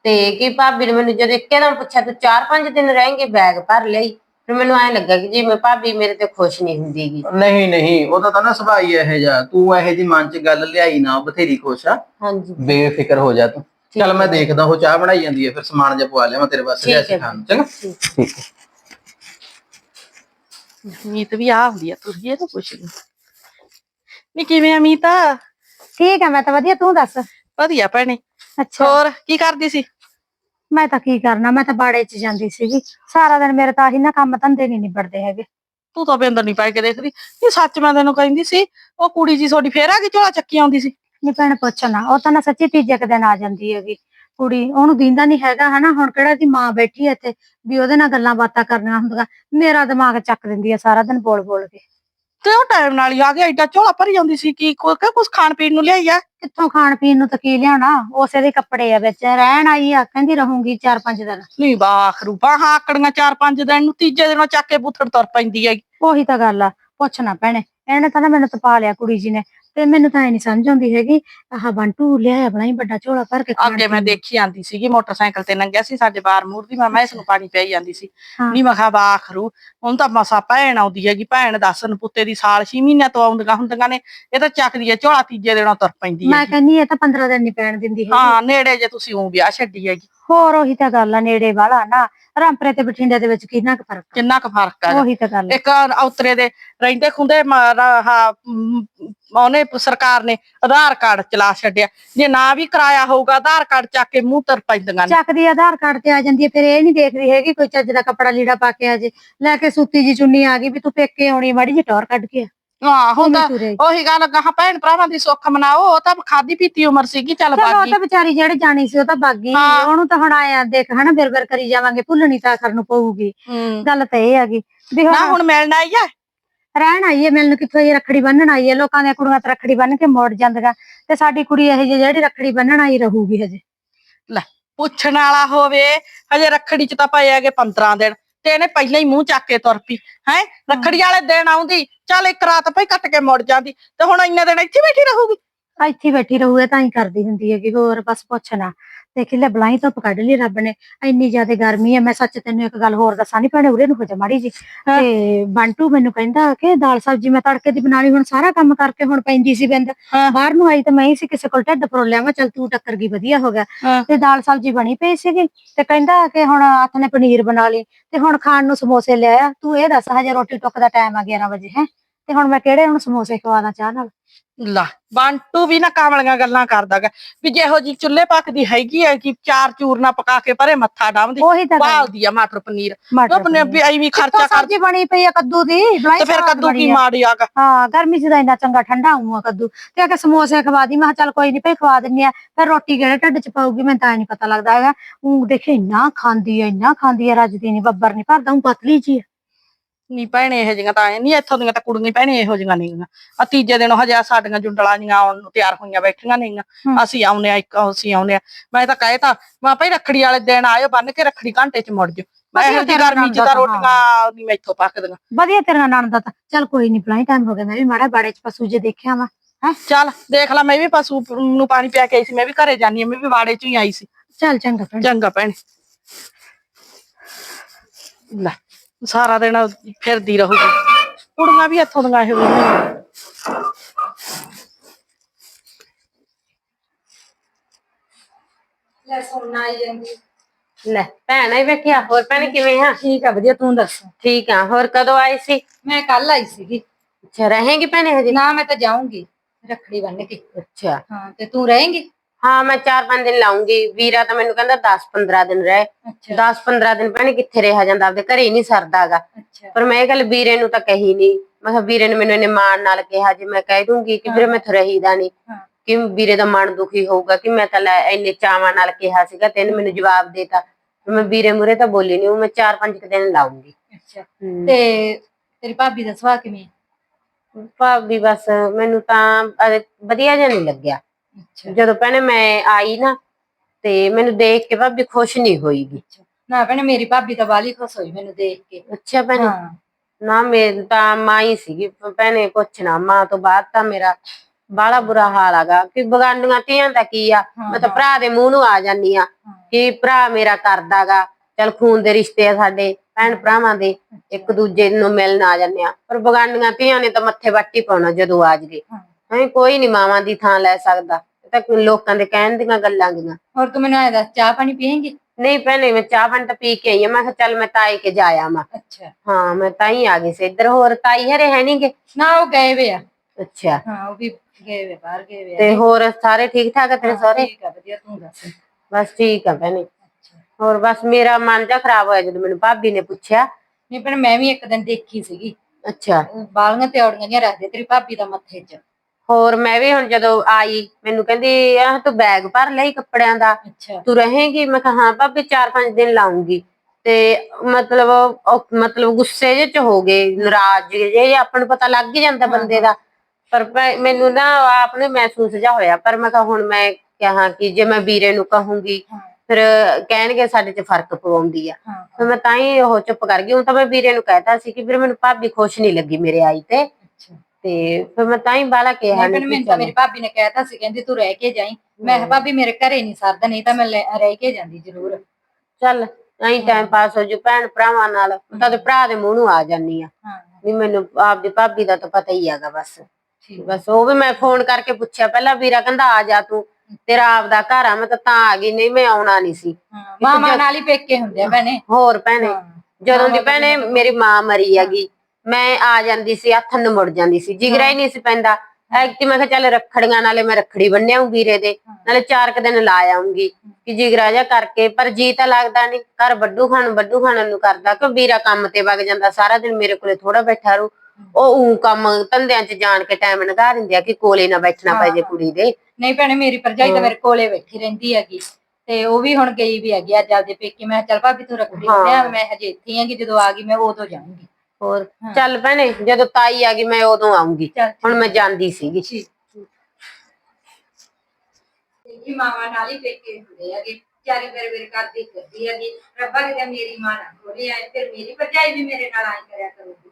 ਤੇ ਕਿ ਭਾਬੀ ਨੇ ਮੈਨੂੰ ਜਦੋਂ ਇੱਕਦਮ ਪੁੱਛਿਆ ਤੂੰ 4-5 ਦਿਨ ਰਹੇਂਗੇ ਬੈਗ ਭਰ ਲਈ? ਫਿਰ ਮੈਨੂੰ ਐਂ ਲੱਗਾ ਕਿ ਜਿਵੇਂ ਭਾਬੀ ਮੇਰੇ ਤੇ ਖੁਸ਼ ਨਹੀਂ ਹੁੰਦੀਗੀ ਨਹੀਂ ਨਹੀਂ ਉਹਦਾ ਤਾਂ ਨਾ ਸੁਭਾਅ ਹੀ ਇਹੋ ਜਿਹਾ। ਤੂੰ ਇਹੋ ਜਿਹੀ ਮਨ 'ਚ ਗੱਲ ਲਿਆਈ ਨਾ ਬਥੇਰੀ ਖੁਸ਼ ਆ। ਹਾਂਜੀ। ਬੇਫਿਕਰ ਹੋ ਜਾ ਤੂੰ। ਚੱਲ ਮੈਂ ਦੇਖਦਾ ਉਹ ਚਾਹ ਬਣਾਈ ਜਾਂਦੀ ਹੈ ਫਿਰ ਸਮਾਨ ਜਿਹਾ ਪਵਾ ਲਿਆ ਮੈਂ ਤੇਰੇ ਵਾਸਤੇ ਲਿਆ ਸੀ ਖਾਣ ਚੰਗਾ। ਠੀਕ ਹੈ। ਮੀਤ ਵੀ ਆ ਹੁੰਦੀ ਆ ਤੁਸੀਂ ਇਹ ਤਾਂ ਪੁੱਛ ਲਈ। ਨੀ ਕਿਵੇਂ ਆ ਮੀਤਾ? ਠੀਕ ਹੈ ਮੈਂ ਤਾਂ ਵਧੀਆ ਤੂੰ ਦੱਸ? ਵਧੀਆ ਭੈਣੇ। ਅੱਛਾ। ਹੋਰ ਕੀ ਕਰਦੀ ਸੀ? ਮੈਂ ਤਾਂ ਕੀ ਕਰਨਾ ਮੈਂ ਤਾਂ ਬਾੜੇ 'ਚ ਜਾਂਦੀ ਸੀਗੀ। ਸਾਰਾ ਦਿਨ ਮੇਰੇ ਤਾਂ ਆਹੀ ਨਾ ਕੰਮ ਧੰਦੇ ਨਹੀਂ ਨਿਬੜਦੇ ਹੈਗੇ। ਤੂੰ ਤਾਂ ਬਿੰਦਰ ਨਹੀਂ ਪਾਈ ਕੇ ਦੇਖਦੀ। ਇਹ ਸੱਚ ਮੈਂ ਤੈਨੂੰ ਕਹਿੰਦੀ ਸੀ ਉਹ ਕੁੜੀ ਜੀ ਤੁਹਾਡੀ ਫੇਰ ਆ ਗਈ ਝੋਲਾ ਚੱਕੀ ਆਉਂਦੀ ਸੀ? ਨੀ ਭੈਣ ਪੁੱਛਣਾ ਉਹ ਤਾਂ ਨਾ ਸੱਚੀ ਤੀਜੇ ਕੁ ਦਿਨ ਆ ਜਾਂਦੀ ਹੈਗੀ। ਕੁੜੀ ਉਹਨੂੰ ਦੀਂਦਾ ਨਹੀਂ ਹੈਗਾ ਹਨਾ? ਹੁਣ ਕਿਹੜਾ ਦੀ ਮਾਂ ਬੈਠੀ ਐ ਇੱਥੇ ਵੀ ਉਹਦੇ ਨਾਲ ਗੱਲਾਂ ਬਾਤਾਂ ਕਰਨੀਆਂ ਹੁੰਦੀਆਂ। ਮੇਰਾ ਦਿਮਾਗ ਚੱਕ ਦਿੰਦੀ ਆ ਸਾਰਾ ਦਿਨ ਬੋਲ ਬੋਲ ਕੇ। ਤੇ ਉਹ ਟਾਈਮ ਨਾਲ ਹੀ ਆ ਗਿਆ? ਐਡਾ ਝੋਲਾ ਭਰੀ ਜਾਂਦੀ ਸੀ ਕੀ ਕੁਝ ਕੁਝ ਖਾਣ ਪੀਣ ਨੂੰ ਲਿਆਈ ਆ? ਕਿੱਥੋਂ ਖਾਣ ਪੀਣ ਨੂੰ ਤਾਂ ਕੀ ਲਿਆਉਣਾ? ਉਸੇ ਦੇ ਕੱਪੜੇ ਆ ਵਿੱਚ। ਰਹਿਣ ਆਈ ਆ ਕਹਿੰਦੀ ਰਹੂੰਗੀ 4-5 ਦਿਨ। ਨਹੀਂ ਬਾਖਰੂ ਬਾਹਾਂ ਆਕੜੀਆਂ ਚਾਰ ਪੰਜ ਦਿਨ ਨੂੰ ਤੀਜੇ ਦਿਨੋਂ ਚੱਕ ਕੇ ਬੁੱਥੜ ਤੁਰ ਪੈਂਦੀ ਹੈਗੀ। ਉਹੀ ਤਾਂ ਗੱਲ ਆ। ਪੁੱਛਣਾ ਭੈਣੇ ਇਹਨੇ ਤਾਂ ਨਾ ਮੈਨੂੰ ਤਪਾ ਲਿਆ ਕੁੜੀ ਜੀ ਨੇ। ਤੇ ਮੈਨੂੰ ਤਾਂ ਐ ਨਹੀਂ ਸਮਝ ਆਉਂਦੀ ਹੈਗੀ ਆਹ ਬੰਟੂ ਲਿਆਇਆ ਬਣਾਈ ਵੱਡਾ ਝੋਲਾ ਭਰ ਕੇ ਖਾਣ ਅੱਗੇ ਮੈਂ। ਦੇਖੀ ਆਂਦੀ ਸੀਗੀ ਮੋਟਰਸਾਈਕਲ ਤੇ ਲੰਘਿਆ ਸੀ ਸਾਡੇ ਬਾਹਰ ਮੂਰ ਦੀ ਮੈਂ ਮੈਂ ਇਸ ਨੂੰ ਪਾਣੀ ਪਿਆਈ ਜਾਂਦੀ ਸੀ ਹਾਂ। ਨਹੀਂ ਮੈਂ ਕਿਹਾ ਬਾਖਰੂ ਹੁਣ ਤਾਂ ਮਸਾ ਭੈਣ ਆਉਂਦੀ ਹੈਗੀ ਭੈਣ ਦੱਸਣ ਪੁੱਤੇ ਦੀ ਸਾਲ 6 ਮਹੀਨਿਆਂ ਤੋਂ ਆਉਂਦੀਆਂ ਹੁੰਦੀਆਂ ਨੇ ਇਹ ਤਾਂ ਚੱਕਦੀ ਹੈ ਝੋਲਾ ਤੀਜੇ ਦਿਨੋਂ ਤੁਰ ਪੈਂਦੀ ਮੈਂ ਹੈ ਕਹਿੰਨੀ ਇਹ ਤਾਂ 15 ਦਿਨ ਨਹੀਂ ਪੈਣ ਦਿੰਦੀ ਹੈਗੀ ਹਾਂ ਨੇੜੇ ਜੇ ਤੁਸੀਂ ਉਹ ਵਿਆਹ ਛੱਡੀ ਹੈਗੀ ਹੋਰ ਉਹੀ ਤਾਂ ਗੱਲ ਆ ਨੇੜੇ ਵਾਲਾ ਨਾ ਰਾਮਪੁਰੇ ਤੇ ਬਠਿੰਡੇ ਦੇ ਵਿੱਚ ਕਿੰਨਾ ਕੁ ਫ਼ਰਕ ਕਿੰਨਾ ਕੁ ਫ਼ਰਕ ਆ ਉਹੀ ਤਾਂ ਗੱਲ ਆ। ਇੱਕ ਔਤਰੇ ਦੇ ਰਹਿੰਦੇ ਖੁੰਦੇ ਮ- ਰ- ਆਹ, ਮ, ਉਹਨੇ ਸਰਕਾਰ ਨੇ ਆਧਾਰ ਕਾਰਡ ਚਲਾ ਛੱਡਿਆ। ਜੇ ਨਾ ਵੀ ਕਰਾਇਆ ਹੋਊਗਾ ਆਧਾਰ ਕਾਰਡ ਚੱਕ ਕੇ ਮੂੰਹ ਤਰ ਪੈਂਦੀਆਂ ਨੇ। ਚੱਕਦੀ ਆਧਾਰ ਕਾਰਡ ਤੇ ਆ ਜਾਂਦੀ ਹੈ ਫਿਰ ਇਹ ਨਹੀਂ ਦੇਖਦੀ ਹੈਗੀ ਕੋਈ ਚੱਜ ਦਾ ਕੱਪੜਾ ਲੀੜਾ ਪਾ ਕੇ ਆ ਜੇ। ਲੈ ਕੇ ਸੁੱਤੀ ਜੀ ਚੁੰਨੀ ਆ ਗਈ ਵੀ ਤੂੰ ਪੇਕੇ ਆਉਣੀ ਮਾੜੀ ਜਿਹੀ ਟੌਰ ਕੱਢ ਕੇ ਆ। ਹਾਂ ਹੁਣ ਉਵੇਂ ਤਾਂ ਤੁਰੇ। ਉਹੀ ਗੱਲ ਗਾਹ ਭੈਣ ਭਰਾਵਾਂ ਦੀ ਸੁੱਖ ਮਨਾਓ ਉਹ ਤਾਂ ਖਾਦੀ ਪੀਤੀ ਉਮਰ ਸੀਗੀ ਚੱਲ ਚਲੋ ਉਹ ਬਾਗੀ। ਤਾਂ ਵਿਚਾਰੀ ਜਿਹੜੇ ਜਾਣੀ ਸੀ ਉਹ ਤਾਂ ਬਾਗੀ ਹਾਂ। ਉਹਨੂੰ ਤਾਂ ਹੁਣ ਆਇਆ ਦੇਖ ਹਨਾ ਬਿਰ ਬਿਰ ਕਰੀ ਜਾਵਾਂਗੇ ਭੁੱਲਣੀ ਤਾਂ ਕਰਨ ਨੂੰ ਪਊਗੀ। ਹੂੰ। ਗੱਲ ਤਾਂ ਇਹ ਹੈਗੀ। ਵੀ ਨਾ ਹੁਣ ਹੁਣ ਮਿਲਣ ਆਈ ਆ ਰਹਿਣ ਆਈਏ ਮਿਲਣ ਕਿੱਥੋਂ ਇਹ ਰੱਖੜੀ ਬੰਨਣ ਆਈ ਹੈ ਲੋਕਾਂ ਦੀਆਂ ਕੁੜੀਆਂ ਤਾਂ ਰੱਖੜੀ ਬੰਨ ਕੇ ਮੋੜ ਜਾਂਦੀਆਂ। ਤੇ ਸਾਡੀ ਕੁੜੀ ਇਹ ਜਿਹੀ ਜਿਹੜੀ ਰੱਖੜੀ ਬੰਨਣ ਆਈ ਰਹੂਗੀ ਹਜੇ। ਪੁੱਛਣ ਵਾਲਾ ਹੋਵੇ ਹਜੇ ਰੱਖੜੀ ਚ ਤਾਂ ਪਏ ਹੈਗੇ 15 ਦਿਨ। ਤੇ ਇਹਨੇ ਪਹਿਲਾਂ ਹੀ ਮੂੰਹ ਚੱਕ ਕੇ ਤੁਰ ਪਈ, ਹੈ? ਰੱਖੜੀ ਵਾਲੇ ਦਿਨ ਆਉਂਦੀ, ਚੱਲ ਇੱਕ ਰਾਤ ਪਈ ਕੱਟ ਕੇ ਮੁੜ ਜਾਂਦੀ, ਤੇ ਹੁਣ ਇੰਨੇ ਦਿਨ ਇੱਥੇ ਬੈਠੀ ਰਹੂਗੀ? ਇੱਥੇ ਬੈਠੀ ਰਹੂ ਰਹੂਏ ਤਾਂ ਹੀ ਕਰਦੀ ਹੁੰਦੀ ਹੈਗੀ, ਹੋਰ ਬਸ ਪੁੱਛਣਾ ਦੇਖ ਲੈ ਬਲਾਈ ਧੁੱਪ ਕੱਢ ਲਈ ਰੱਬ ਨੇ ਇੰਨੀ ਜ਼ਿਆਦਾ ਗਰਮੀ ਹੈ ਮੈਂ ਸੱਚ ਤੈਨੂੰ ਇੱਕ ਗੱਲ ਹੋਰ ਦੱਸਾਂ ਨਹੀਂ ਭੈਣੇ ਉਰੇ ਨੂੰ ਹੋ ਜਾ ਮਾੜੀ ਜੀ। ਤੇ ਬੰਟੂ ਮੈਨੂੰ ਕਹਿੰਦਾ ਕਿ ਦਾਲ ਸਬਜ਼ੀ ਮੈਂ ਤੜਕੇ ਦੀ ਬਣਾ ਲਈ ਹੁਣ ਸਾਰਾ ਕੰਮ ਕਰਕੇ ਹੁਣ ਪੈਂਦੀ ਸੀ ਬਿੰਦ। ਬਾਹਰ ਨੂੰ ਆਈ ਤਾਂ ਮੈਂ ਹੀ ਸੀ ਕਿਸੇ ਕੋਲ ਢਿੱਡ ਪਰੋਲਿਆ ਮੈਂ ਚਲ ਤੂੰ ਟੱਕਰ ਗਈ ਵਧੀਆ ਹੋ ਗਿਆ। ਤੇ ਦਾਲ ਸਬਜ਼ੀ ਬਣੀ ਪਈ ਸੀਗੀ ਤੇ ਕਹਿੰਦਾ ਕਿ ਹੁਣ ਹੱਥ ਨੇ ਪਨੀਰ ਬਣਾ ਲਈ ਤੇ ਹੁਣ ਖਾਣ ਨੂੰ ਸਮੋਸੇ ਲਿਆਇਆ ਤੂੰ ਇਹ ਦੱਸ ਹਜੇ ਰੋਟੀ ਟੁੱਕ ਦਾ ਟਾਈਮ ਆ 11 ਵਜੇ ਹੈ ਤੇ ਹੁਣ ਮੈਂ ਕਿਹੜੇ ਹੁਣ ਸਮੋਸੇ ਖਵਾਦਾ ਚਾਹ ਨਾਲ? ਲਾ ਬੰਟੂ ਵੀ ਨਾ ਕਾਮਲੀਆਂ ਗੱਲਾਂ ਕਰਦਾਗਾ ਵੀ ਜਿਹੋ ਜੀ ਚੁੱਲ੍ਹੇ ਪੱਕਦੀ ਹੈਗੀ ਹੈ ਕਿ ਚਾਰ ਚੂਰਨਾ ਪਕਾ ਕੇ ਪਰੇ ਮੱਥਾ ਡਾਉਂਦੀ ਉਹੀ ਤਾਂ ਗੱਲ। ਬਾਲਦੀ ਆ ਮਟਰ ਪਨੀਰ। ਮਟਰ ਉਹ ਵੀ ਐਵੇਂ ਖਰਚਾ ਕਿੱਥੋਂ ਕਰ ਸਬਜ਼ੀ ਬਣੀ ਪਈ ਆ ਕੱਦੂ ਦੀ? ਬਲਾਈ ਤੇ ਫਿਰ ਸਵਾਦ ਕੱਦੂ ਬਣੀ ਕੀ ਆ। ਮਾੜੀ ਆਗਾ ਹਾਂ ਗਰਮੀ ਚ ਤਾਂ ਇੰਨਾ ਚੰਗਾ ਠੰਡਾ ਹੂਆ ਕੱਦੂ। ਤੇ ਆ ਕੇ ਸਮੋਸੇ ਖਵਾ ਦੀ ਮੈਂ ਕਿਹਾ ਚੱਲ ਕੋਈ ਨਹੀਂ ਭਈ ਖਵਾ ਦਿੰਨੀ ਆ। ਫਿਰ ਰੋਟੀ ਕਿਹੜੇ ਢਿੱਡ ਚ ਪਾਉਗੀ ਮੈਨੂੰ ਤਾਂ ਨਹੀਂ ਪਤਾ ਲੱਗਦਾ ਹੈਗਾ। ਉਹ ਦੇਖੇ ਇੰਨਾ ਖਾਂਦੀ ਆ ਇੰਨਾ ਖਾਂਦੀ ਆ ਰੱਜਦੀ ਨਹੀਂ ਬੱਬਰ ਨਹੀਂ ਭਰਦਾ ਉਹ ਪਤਲੀ ਜੀ ਆ। ਨਹੀਂ ਭੈਣੇ ਇਹੋ ਜਿਹੀਆਂ ਤਾਂ ਨਹੀਂ ਇੱਥੋਂ ਦੀਆਂ ਤਾਂ ਕੁੜੀਆਂ ਭੈਣੇ ਇਹੋ ਜਿਹੀਆਂ ਨਹੀਂ ਆ ਤੀਜੇ ਦਿਨ ਹਜੇ ਆਹ ਸਾਡੀਆਂ ਜੁੰਡਲਾਂ ਜੀਆਂ ਆਉਣ ਨੂੰ ਤਿਆਰ ਹੋਈਆਂ ਬੈਠੀਆਂ ਹਮ। ਅਸੀਂ ਆਉਨੇ ਆ ਇੱਕ ਅਸੀਂ ਆਉਨੇ ਆ ਮੈਂ ਤਾਂ ਕਹੇ ਤਾਂ ਮੈਂ ਭਾਈ ਰੱਖੜੀ ਵਾਲੇ ਦਿਨ ਆਇਓ ਬੰਨ ਕੇ ਰੱਖੜੀ ਘੰਟੇ ਚ ਮੁੜ ਜਾਓ। ਮੈਂ ਇਹੋ ਜਿਹੀ ਗਰਮੀ ਚ ਤਾਂ ਰੋਟੀਆਂ ਨਹੀਂ ਮੈਥੋਂ ਪੱਕਦੀਆਂ ਵਧੀਆ ਤੇਰਾ ਨਣਦਾ ਤਾਂ। ਚੱਲ ਕੋਈ ਨਹੀਂ ਪਲਾਈ ਟਾਈਮ ਹੋ ਗਿਆ ਮੈਂ ਵੀ ਮਾੜਾ ਬਾੜੇ ਚ ਪਸ਼ੂ ਜੇ ਦੇਖਿਆ ਵਾ ਚੱਲ ਦੇਖ ਲੈ ਮੈਂ ਵੀ ਪਸ਼ੂ ਨੂੰ ਪਾਣੀ ਪਿਆ ਕੇ ਆਈ ਸੀ ਮੈਂ ਵੀ ਘਰੇ ਜਾਨੀ ਆ ਮੈਂ ਵੀ ਵਾੜੇ ਚ ਹੀ ਆਈ ਸੀ। ਚੱਲ ਚੰਗਾ ਭੈਣ। ਚੰਗਾ ਭੈਣੇ। ਲੈ। ਸਾਰਾ ਦਿਨ ਫਿਰਦੀ ਰਹੂਗੀ। ਕੁੜੀਆਂ ਵੀ ਇੱਥੋਂ ਦੀਆਂ ਇਹੋ ਜਿਹੀਆਂ ਲੈ ਸੋਨਾ ਆਈ ਜਾਂਦੀ। ਲੈ ਭੈਣ ਆਈ ਵੇਖਿਆ ਹੋਰ ਭੈਣ ਕਿਵੇਂ ਆ? ਠੀਕ ਆ ਵਧੀਆ ਤੂੰ ਦੱਸ। ਠੀਕ ਆ ਹੋਰ ਕਦੋਂ ਆਈ ਸੀ? ਮੈਂ ਕੱਲ ਆਈ ਸੀਗੀ। ਅੱਛਾ ਰਹੇਂਗੀ ਭੈਣੇ ਹਜੇ? ਨਾ ਮੈਂ ਤਾਂ ਜਾਊਂਗੀ ਰੱਖੜੀ ਬੰਨ ਕੇ। ਅੱਛਾ। ਹਾਂ ਤੇ ਤੂੰ ਰਹੇਂਗੀ? ਹਾਂ ਮੈਂ 4-5 ਦਿਨ ਲਾਉਂਗੀ। ਵੀਰਾ ਤਾਂ ਮੈਨੂੰ ਕਹਿੰਦਾ 10-15 ਦਿਨ ਰਹਿ। ਅੱਛਾ। 10-15 ਦਿਨ ਭੈਣੇ ਕਿੱਥੇ ਰਿਹਾ ਜਾਂਦਾ ਆਪਦੇ ਘਰੇ ਨਹੀਂ ਸਰਦਾਗਾ ਪਰ ਮੈਂ ਇਹ ਗੱਲ ਵੀਰੇ ਨੂੰ ਤਾਂ ਕਹੀ ਨਹੀਂ। ਮੈਂ ਕਿਹਾ ਵੀਰੇ ਨੇ ਮੈਨੂੰ ਇਹਨੇ ਮਾਣ ਨਾਲ ਕਿਹਾ ਜੇ ਮੈਂ ਕਹਿ ਦੂੰਗੀ ਕਿ ਵੀਰੇ ਮੈਥੋਂ ਰਹੀਦਾ ਨਹੀਂ ਕਿ ਵੀਰੇ ਦਾ ਮਨ ਦੁਖੀ ਹੋਊਗਾ ਕਿ ਮੈਂ ਤਾਂ ਲੈ ਇੰਨੇ ਚਾਵਾਂ ਨਾਲ ਕਿਹਾ ਸੀਗਾ ਤੇ ਇਹਨੇ ਮੈਨੂੰ ਜਵਾਬ ਦੇਤਾ। ਮੈਂ ਵੀਰੇ ਮੁਰੇ ਤਾਂ ਬੋਲੀ ਨਹੀਂ ਮੈਂ 4-5 ਦਿਨ ਲਾਉਂਗੀ। ਅੱਛਾ। ਤੇ ਤੇਰੀ ਭਾਬੀ ਦਾ ਸੁਭਾਅ ਕਿਵੇਂ? ਭਾਬੀ ਬਸ ਮੈਨੂੰ ਤਾਂ ਵਧੀਆ ਜਿਹਾ ਨਹੀਂ ਲੱਗਿਆ। ਅੱਛਾ। ਜਦੋਂ ਭੈਣੇ ਮੈਂ ਆਈ ਨਾ ਤੇ ਮੈਨੂੰ ਦੇਖ ਕੇ ਭਾਬੀ ਖੁਸ਼ ਨਹੀਂ ਹੋਈਗੀ। ਨਾ ਭੈਣੇ ਮੇਰੀ ਭਾਬੀ ਤਾਂ ਬਾਲੀ ਖੁਸ਼ ਹੋਈ ਮੈਨੂੰ ਦੇਖ ਕੇ। ਅੱਛਾ ਭੈਣੇ। ਹਾਂ। ਨਾ ਮੇਰੇ ਤਾਂ ਮਾਂ ਹੀ ਸੀਗੀ। ਭੈਣੇ ਕੁਛ ਨਾ ਮਾਂ ਤੋਂ ਬਾਅਦ ਤਾਂ ਮੇਰਾ ਬਾਲਾ ਬੁਰਾ ਹਾਲ ਆਗਾ ਕਿ ਬਗਾਨੀਆਂ ਧੀਆਂ ਦਾ ਕੀ ਆ? ਮੈਂ ਤਾਂ ਭਰਾ ਦੇ ਮੂੰਹ ਨੂੰ ਆ ਜਾਨੀ ਆ ਕਿ ਭਰਾ ਮੇਰਾ ਕਰਦਾਗਾ ਚਲ ਖੂਨ ਦੇ ਰਿਸ਼ਤੇ ਆ ਸਾਡੇ ਭੈਣ ਭਰਾਵਾਂ ਦੇ ਇੱਕ ਦੂਜੇ ਨੂੰ ਮਿਲਣ ਆ ਜਾਂਦੇ ਆ। ਪਰ ਬਗਾਨੀਆਂ ਧੀਆਂ ਨੇ ਤਾਂ ਮੱਥੇ ਵੱਟੀ ਪਾਉਣਾ ਜਦੋਂ ਆ ਜਗੇ ਹਾਂ। ਹੈ ਕੋਈ ਨਹੀਂ ਮਾਵਾਂ ਦੀ ਥਾਂ ਲੈ ਸਕਦਾ। ਇਹ ਤਾਂ ਕੋਈ ਲੋਕਾਂ ਦੇ ਕਹਿਣ ਦੀਆਂ ਗੱਲਾਂ ਗੀਆਂ। ਹੋਰ ਤੂੰ ਮੈਨੂੰ ਐ ਦੱਸ ਚਾਹ ਪਾਣੀ ਪੀਏਂਗੀ? ਨਹੀਂ ਭੈਣੇ ਮੈਂ ਚਾਹ ਪਾਣੀ ਤਾਂ ਪੀ ਕੇ ਆਈ ਆ। ਮੈਂ ਕਿਹਾ ਚੱਲ ਮੈਂ ਤਾਈ ਕੇ ਜਾਇਆ ਮੈਂ ਅੱਛਾ। ਹਾਂ ਮੈਂ ਤਾਂ ਹੀ ਆ ਗਈ ਸੀ। ਇੱਧਰ ਹੋਰ ਤਾਈ ਹਰੇ ਹੈ ਨਹੀਂਗੇ ਨਾ ਉਹ ਗਏ ਵੇ ਆ। ਅੱਛਾ। ਹਾਂ ਉਹ ਵੀ ਗਏ ਵੇ ਬਾਹਰ ਗਏ ਵੇ ਆ। ਤੇ ਹੋਰ ਸਾਰੇ ਠੀਕ ਠਾਕ ਆ ਤੇਰੇ ਸਾਰੇ ਠੀਕ ਆ ਵਧੀਆ ਤੂੰ ਦੱਸ। ਬਸ ਠੀਕ ਆ ਭੈਣੇ। ਹੋਰ ਬਸ ਮੇਰਾ ਮਨ ਜਾ ਖਰਾਬ ਹੋਇਆ ਜਦੋਂ ਮੈਨੂੰ ਭਾਬੀ ਨੇ ਪੁੱਛਿਆ। ਨਹੀਂ ਪਰ ਮੈਂ ਵੀ ਇੱਕ ਦਿਨ ਦੇਖੀ ਸੀਗੀ। ਅੱਛਾ। ਬਾਲੀਆਂ ਤੇ ਔੜੀਆਂ ਜਿਹੀਆਂ ਰੱਖਦੇ ਤੇਰੀ ਭਾਬੀ ਦਾ ਮੱਥੇ 'ਚ। ਹੋਰ ਮੈਂ ਵੀ ਹੁਣ ਜਦੋਂ ਆਈ ਮੈਨੂੰ ਕਹਿੰਦੀ ਆਹ ਤੂੰ ਬੈਗ ਭਰ ਲਈ ਕੱਪੜਿਆਂ ਦਾ। ਅੱਛਾ। ਤੂੰ ਰਹੇਂਗੀ? ਮੈਂ ਕਿਹਾ ਹਾਂ ਭਾਬੀ 4-5 ਦਿਨ ਲਾਉਂਗੀ। ਤੇ ਮਤਲਬ ਉਹ ਮਤਲਬ ਗੁੱਸੇ ਜਿਹੇ ਚ ਹੋ ਗਏ ਨਾਰਾਜ਼ ਜੇ ਆਪਾਂ ਨੂੰ ਪਤਾ ਲੱਗ ਹੀ ਜਾਂਦਾ ਬੰਦੇ ਦਾ। ਪਰ ਮੈਨੂੰ ਨਾ ਆਪ ਨੂੰ ਮਹਿਸੂਸ ਜਾ ਹੋਇਆ। ਪਰ ਮੈਂ ਕਿਹਾ ਹੁਣ ਮੈਂ ਕਹਾਂ ਕਿ ਜੇ ਮੈਂ ਵੀਰੇ ਨੂੰ ਕਹੂੰਗੀ ਹਾਂ। ਫਿਰ ਕਹਿਣਗੇ ਸਾਡੇ 'ਚ ਫ਼ਰਕ ਪਵਾਉਂਦੀ ਆ। ਹਾਂ। ਫਿਰ ਮੈਂ ਤਾਂ ਹੀ ਉਹ ਚੁੱਪ ਕਰ ਗਈ। ਹੁਣ ਤਾਂ ਮੈਂ ਵੀਰੇ ਨੂੰ ਕਹਿਤਾ ਸੀ ਕਿ ਵੀਰੇ ਮੈਨੂੰ ਭਾਬੀ ਖੁਸ਼ ਨਹੀਂ ਲੱਗੀ ਮੇਰੇ ਆਈ ਤੇ। ਅੱਛਾ। ਤੇ ਫਿਰ ਮੈਂ ਤਾਂ ਹੀ ਬਾਲਾ ਕਿਹਾ ਮੈਂ ਨਹੀਂ ਮੈਨੂੰ ਤਾਂ ਮੇਰੀ ਭਾਬੀ ਨੇ ਕਹਿਤਾ ਸੀ ਕਹਿੰਦੀ ਤੂੰ ਰਹਿ ਕੇ ਜਾਈ। ਮੈਂ ਕਿਹਾ ਭਾਬੀ ਮੇਰੇ ਘਰੇ ਨਹੀਂ ਸਰਦਾ ਨਹੀਂ ਤਾਂ ਮੈਂ ਰਹਿ ਕੇ ਜਾਂਦੀ ਜ਼ਰੂਰ। ਚੱਲ ਐਂ ਟਾਈਮ ਪਾਸ ਹੋ ਜੂ ਭੈਣ ਭਰਾਵਾਂ ਨਾਲ ਤਾਂ ਤੇ ਭਰਾ ਦੇ ਮੂੰਹ ਨੂੰ ਆ ਜਾਨੀ ਆ। ਵੀ ਮੈਨੂੰ ਆਪਦੀ ਭਾਬੀ ਦਾ ਤਾਂ ਪਤਾ ਹੀ ਹੈਗਾ ਬਸ। ਬਸ ਉਹ ਵੀ ਮੈਂ ਫੋਨ ਕਰਕੇ ਪੁੱਛਿਆ ਪਹਿਲਾਂ ਵੀਰਾ ਕਹਿੰਦਾ ਆ ਜਾ ਤੂੰ ਤੇਰਾ ਆਪਦਾ ਘਰ ਆ ਮੈਂ ਤਾਂ ਤਾਂ ਆ ਗਈ ਨਹੀਂ ਮੈਂ ਆਉਣਾ ਨਹੀਂ ਸੀ। ਮਾਮਾ ਨਾਲ ਹੀ ਪੇਕੇ ਹੁੰਦੇ ਆ ਭੈਣੇ। ਹੋਰ ਭੈਣੇ ਜਦੋਂ ਦੀ ਭੈਣੇ ਮੇਰੀ ਮਾਂ ਮਰੀ ਹੈਗੀ ਮੈਂ ਆ ਜਾਂਦੀ ਸੀ ਹੱਥ ਨੂੰ ਮੁੜ ਜਾਂਦੀ ਸੀ ਜਿਗਰਾ ਹੀ ਨਹੀਂ ਸੀ ਪੈਂਦਾ। ਐਕਟੀ ਮੈਂ ਕਿਹਾ ਚੱਲ ਰੱਖੜੀਆਂ ਨਾਲੇ ਮੈਂ ਰੱਖੜੀ ਬੰਨਿਆਉਂ ਵੀਰੇ ਦੇ ਨਾਲੇ ਚਾਰ ਕੁ ਦਿਨ ਲਾ ਆਉਂਗੀ ਕਿ ਜਿਗਰਾ ਜਾ ਕਰਕੇ ਪਰ ਜੀ ਤਾਂ ਲੱਗਦਾ ਨਹੀਂ ਘਰ ਵੱਡੂ ਖਾਨ ਵੱਡੂ ਖਾਨ ਨੂੰ ਕਰਦਾ ਕਿ ਵੀਰਾ ਕੰਮ ਤੇ ਵਗ ਜਾਂਦਾ ਸਾਰਾ ਦਿਨ ਮੇਰੇ ਕੋਲੇ ਥੋੜਾ ਬੈਠਾ ਰੂ ਉਹ ਊਂ ਕੰਮ ਧੰਦਿਆਂ 'ਚ ਜਾਣ ਕੇ ਟਾਈਮ ਲਗਾ ਦਿੰਦੇ ਆ ਕਿ ਕੋਲੇ ਨਾ ਬੈਠਣਾ ਪੈ ਜੇ ਕੁੜੀ ਦੇ। ਨਹੀਂ ਭੈਣੇ ਮੇਰੀ ਭਰਜਾਈ ਤਾਂ ਮੇਰੇ ਕੋਲੇ ਬੈਠੀ ਰਹਿੰਦੀ ਹੈਗੀ ਤੇ ਉਹ ਵੀ ਹੁਣ ਗਈ ਵੀ ਹੈਗੀ ਅੱਜ ਆਪਦੇ ਪੇਕੇ। ਮੈਂ ਚੱਲ ਭਾਬੀ ਤੂੰ ਰੱਖੜੀ ਹਾਂ। ਬੰਨਿਆ ਮੈਂ ਹਜੇ ਇੱਥੇ ਹੈਗੀ ਜਦੋਂ ਆ ਗਈ ਮੈਂ ਉਦੋਂ ਜਾਊਂਗੀ। ਹੋਰ ਚੱਲ ਭੈਣੇ ਜਦੋਂ ਤਾਈ ਆ ਗਈ ਮੈਂ ਉਦੋਂ ਆਉਂਗੀ ਹੁਣ ਮੈਂ ਜਾਂਦੀ ਸੀਗੀ। ਦੇਖੀ ਮਾਮਾ ਨਾਲ ਹੀ ਪੇਕੇ ਹੁੰਦੇ ਹੈਗੇ। ਚਾਰੀ ਮੇਰੇ ਮੇਰੇ ਕਰਦੀ ਫਿਰਦੀ ਹੈਗੀ। ਰੱਬਾ ਕਿਤੇ ਮੇਰੀ ਮਾਂ ਨਾ ਖੋਲੇ ਆਏ ਫਿਰ ਮੇਰੀ ਭਰਜਾਈ ਵੀ ਮੇਰੇ ਨਾਲ ਆਈ ਕਰਿਆ ਕਰੂਗੀ।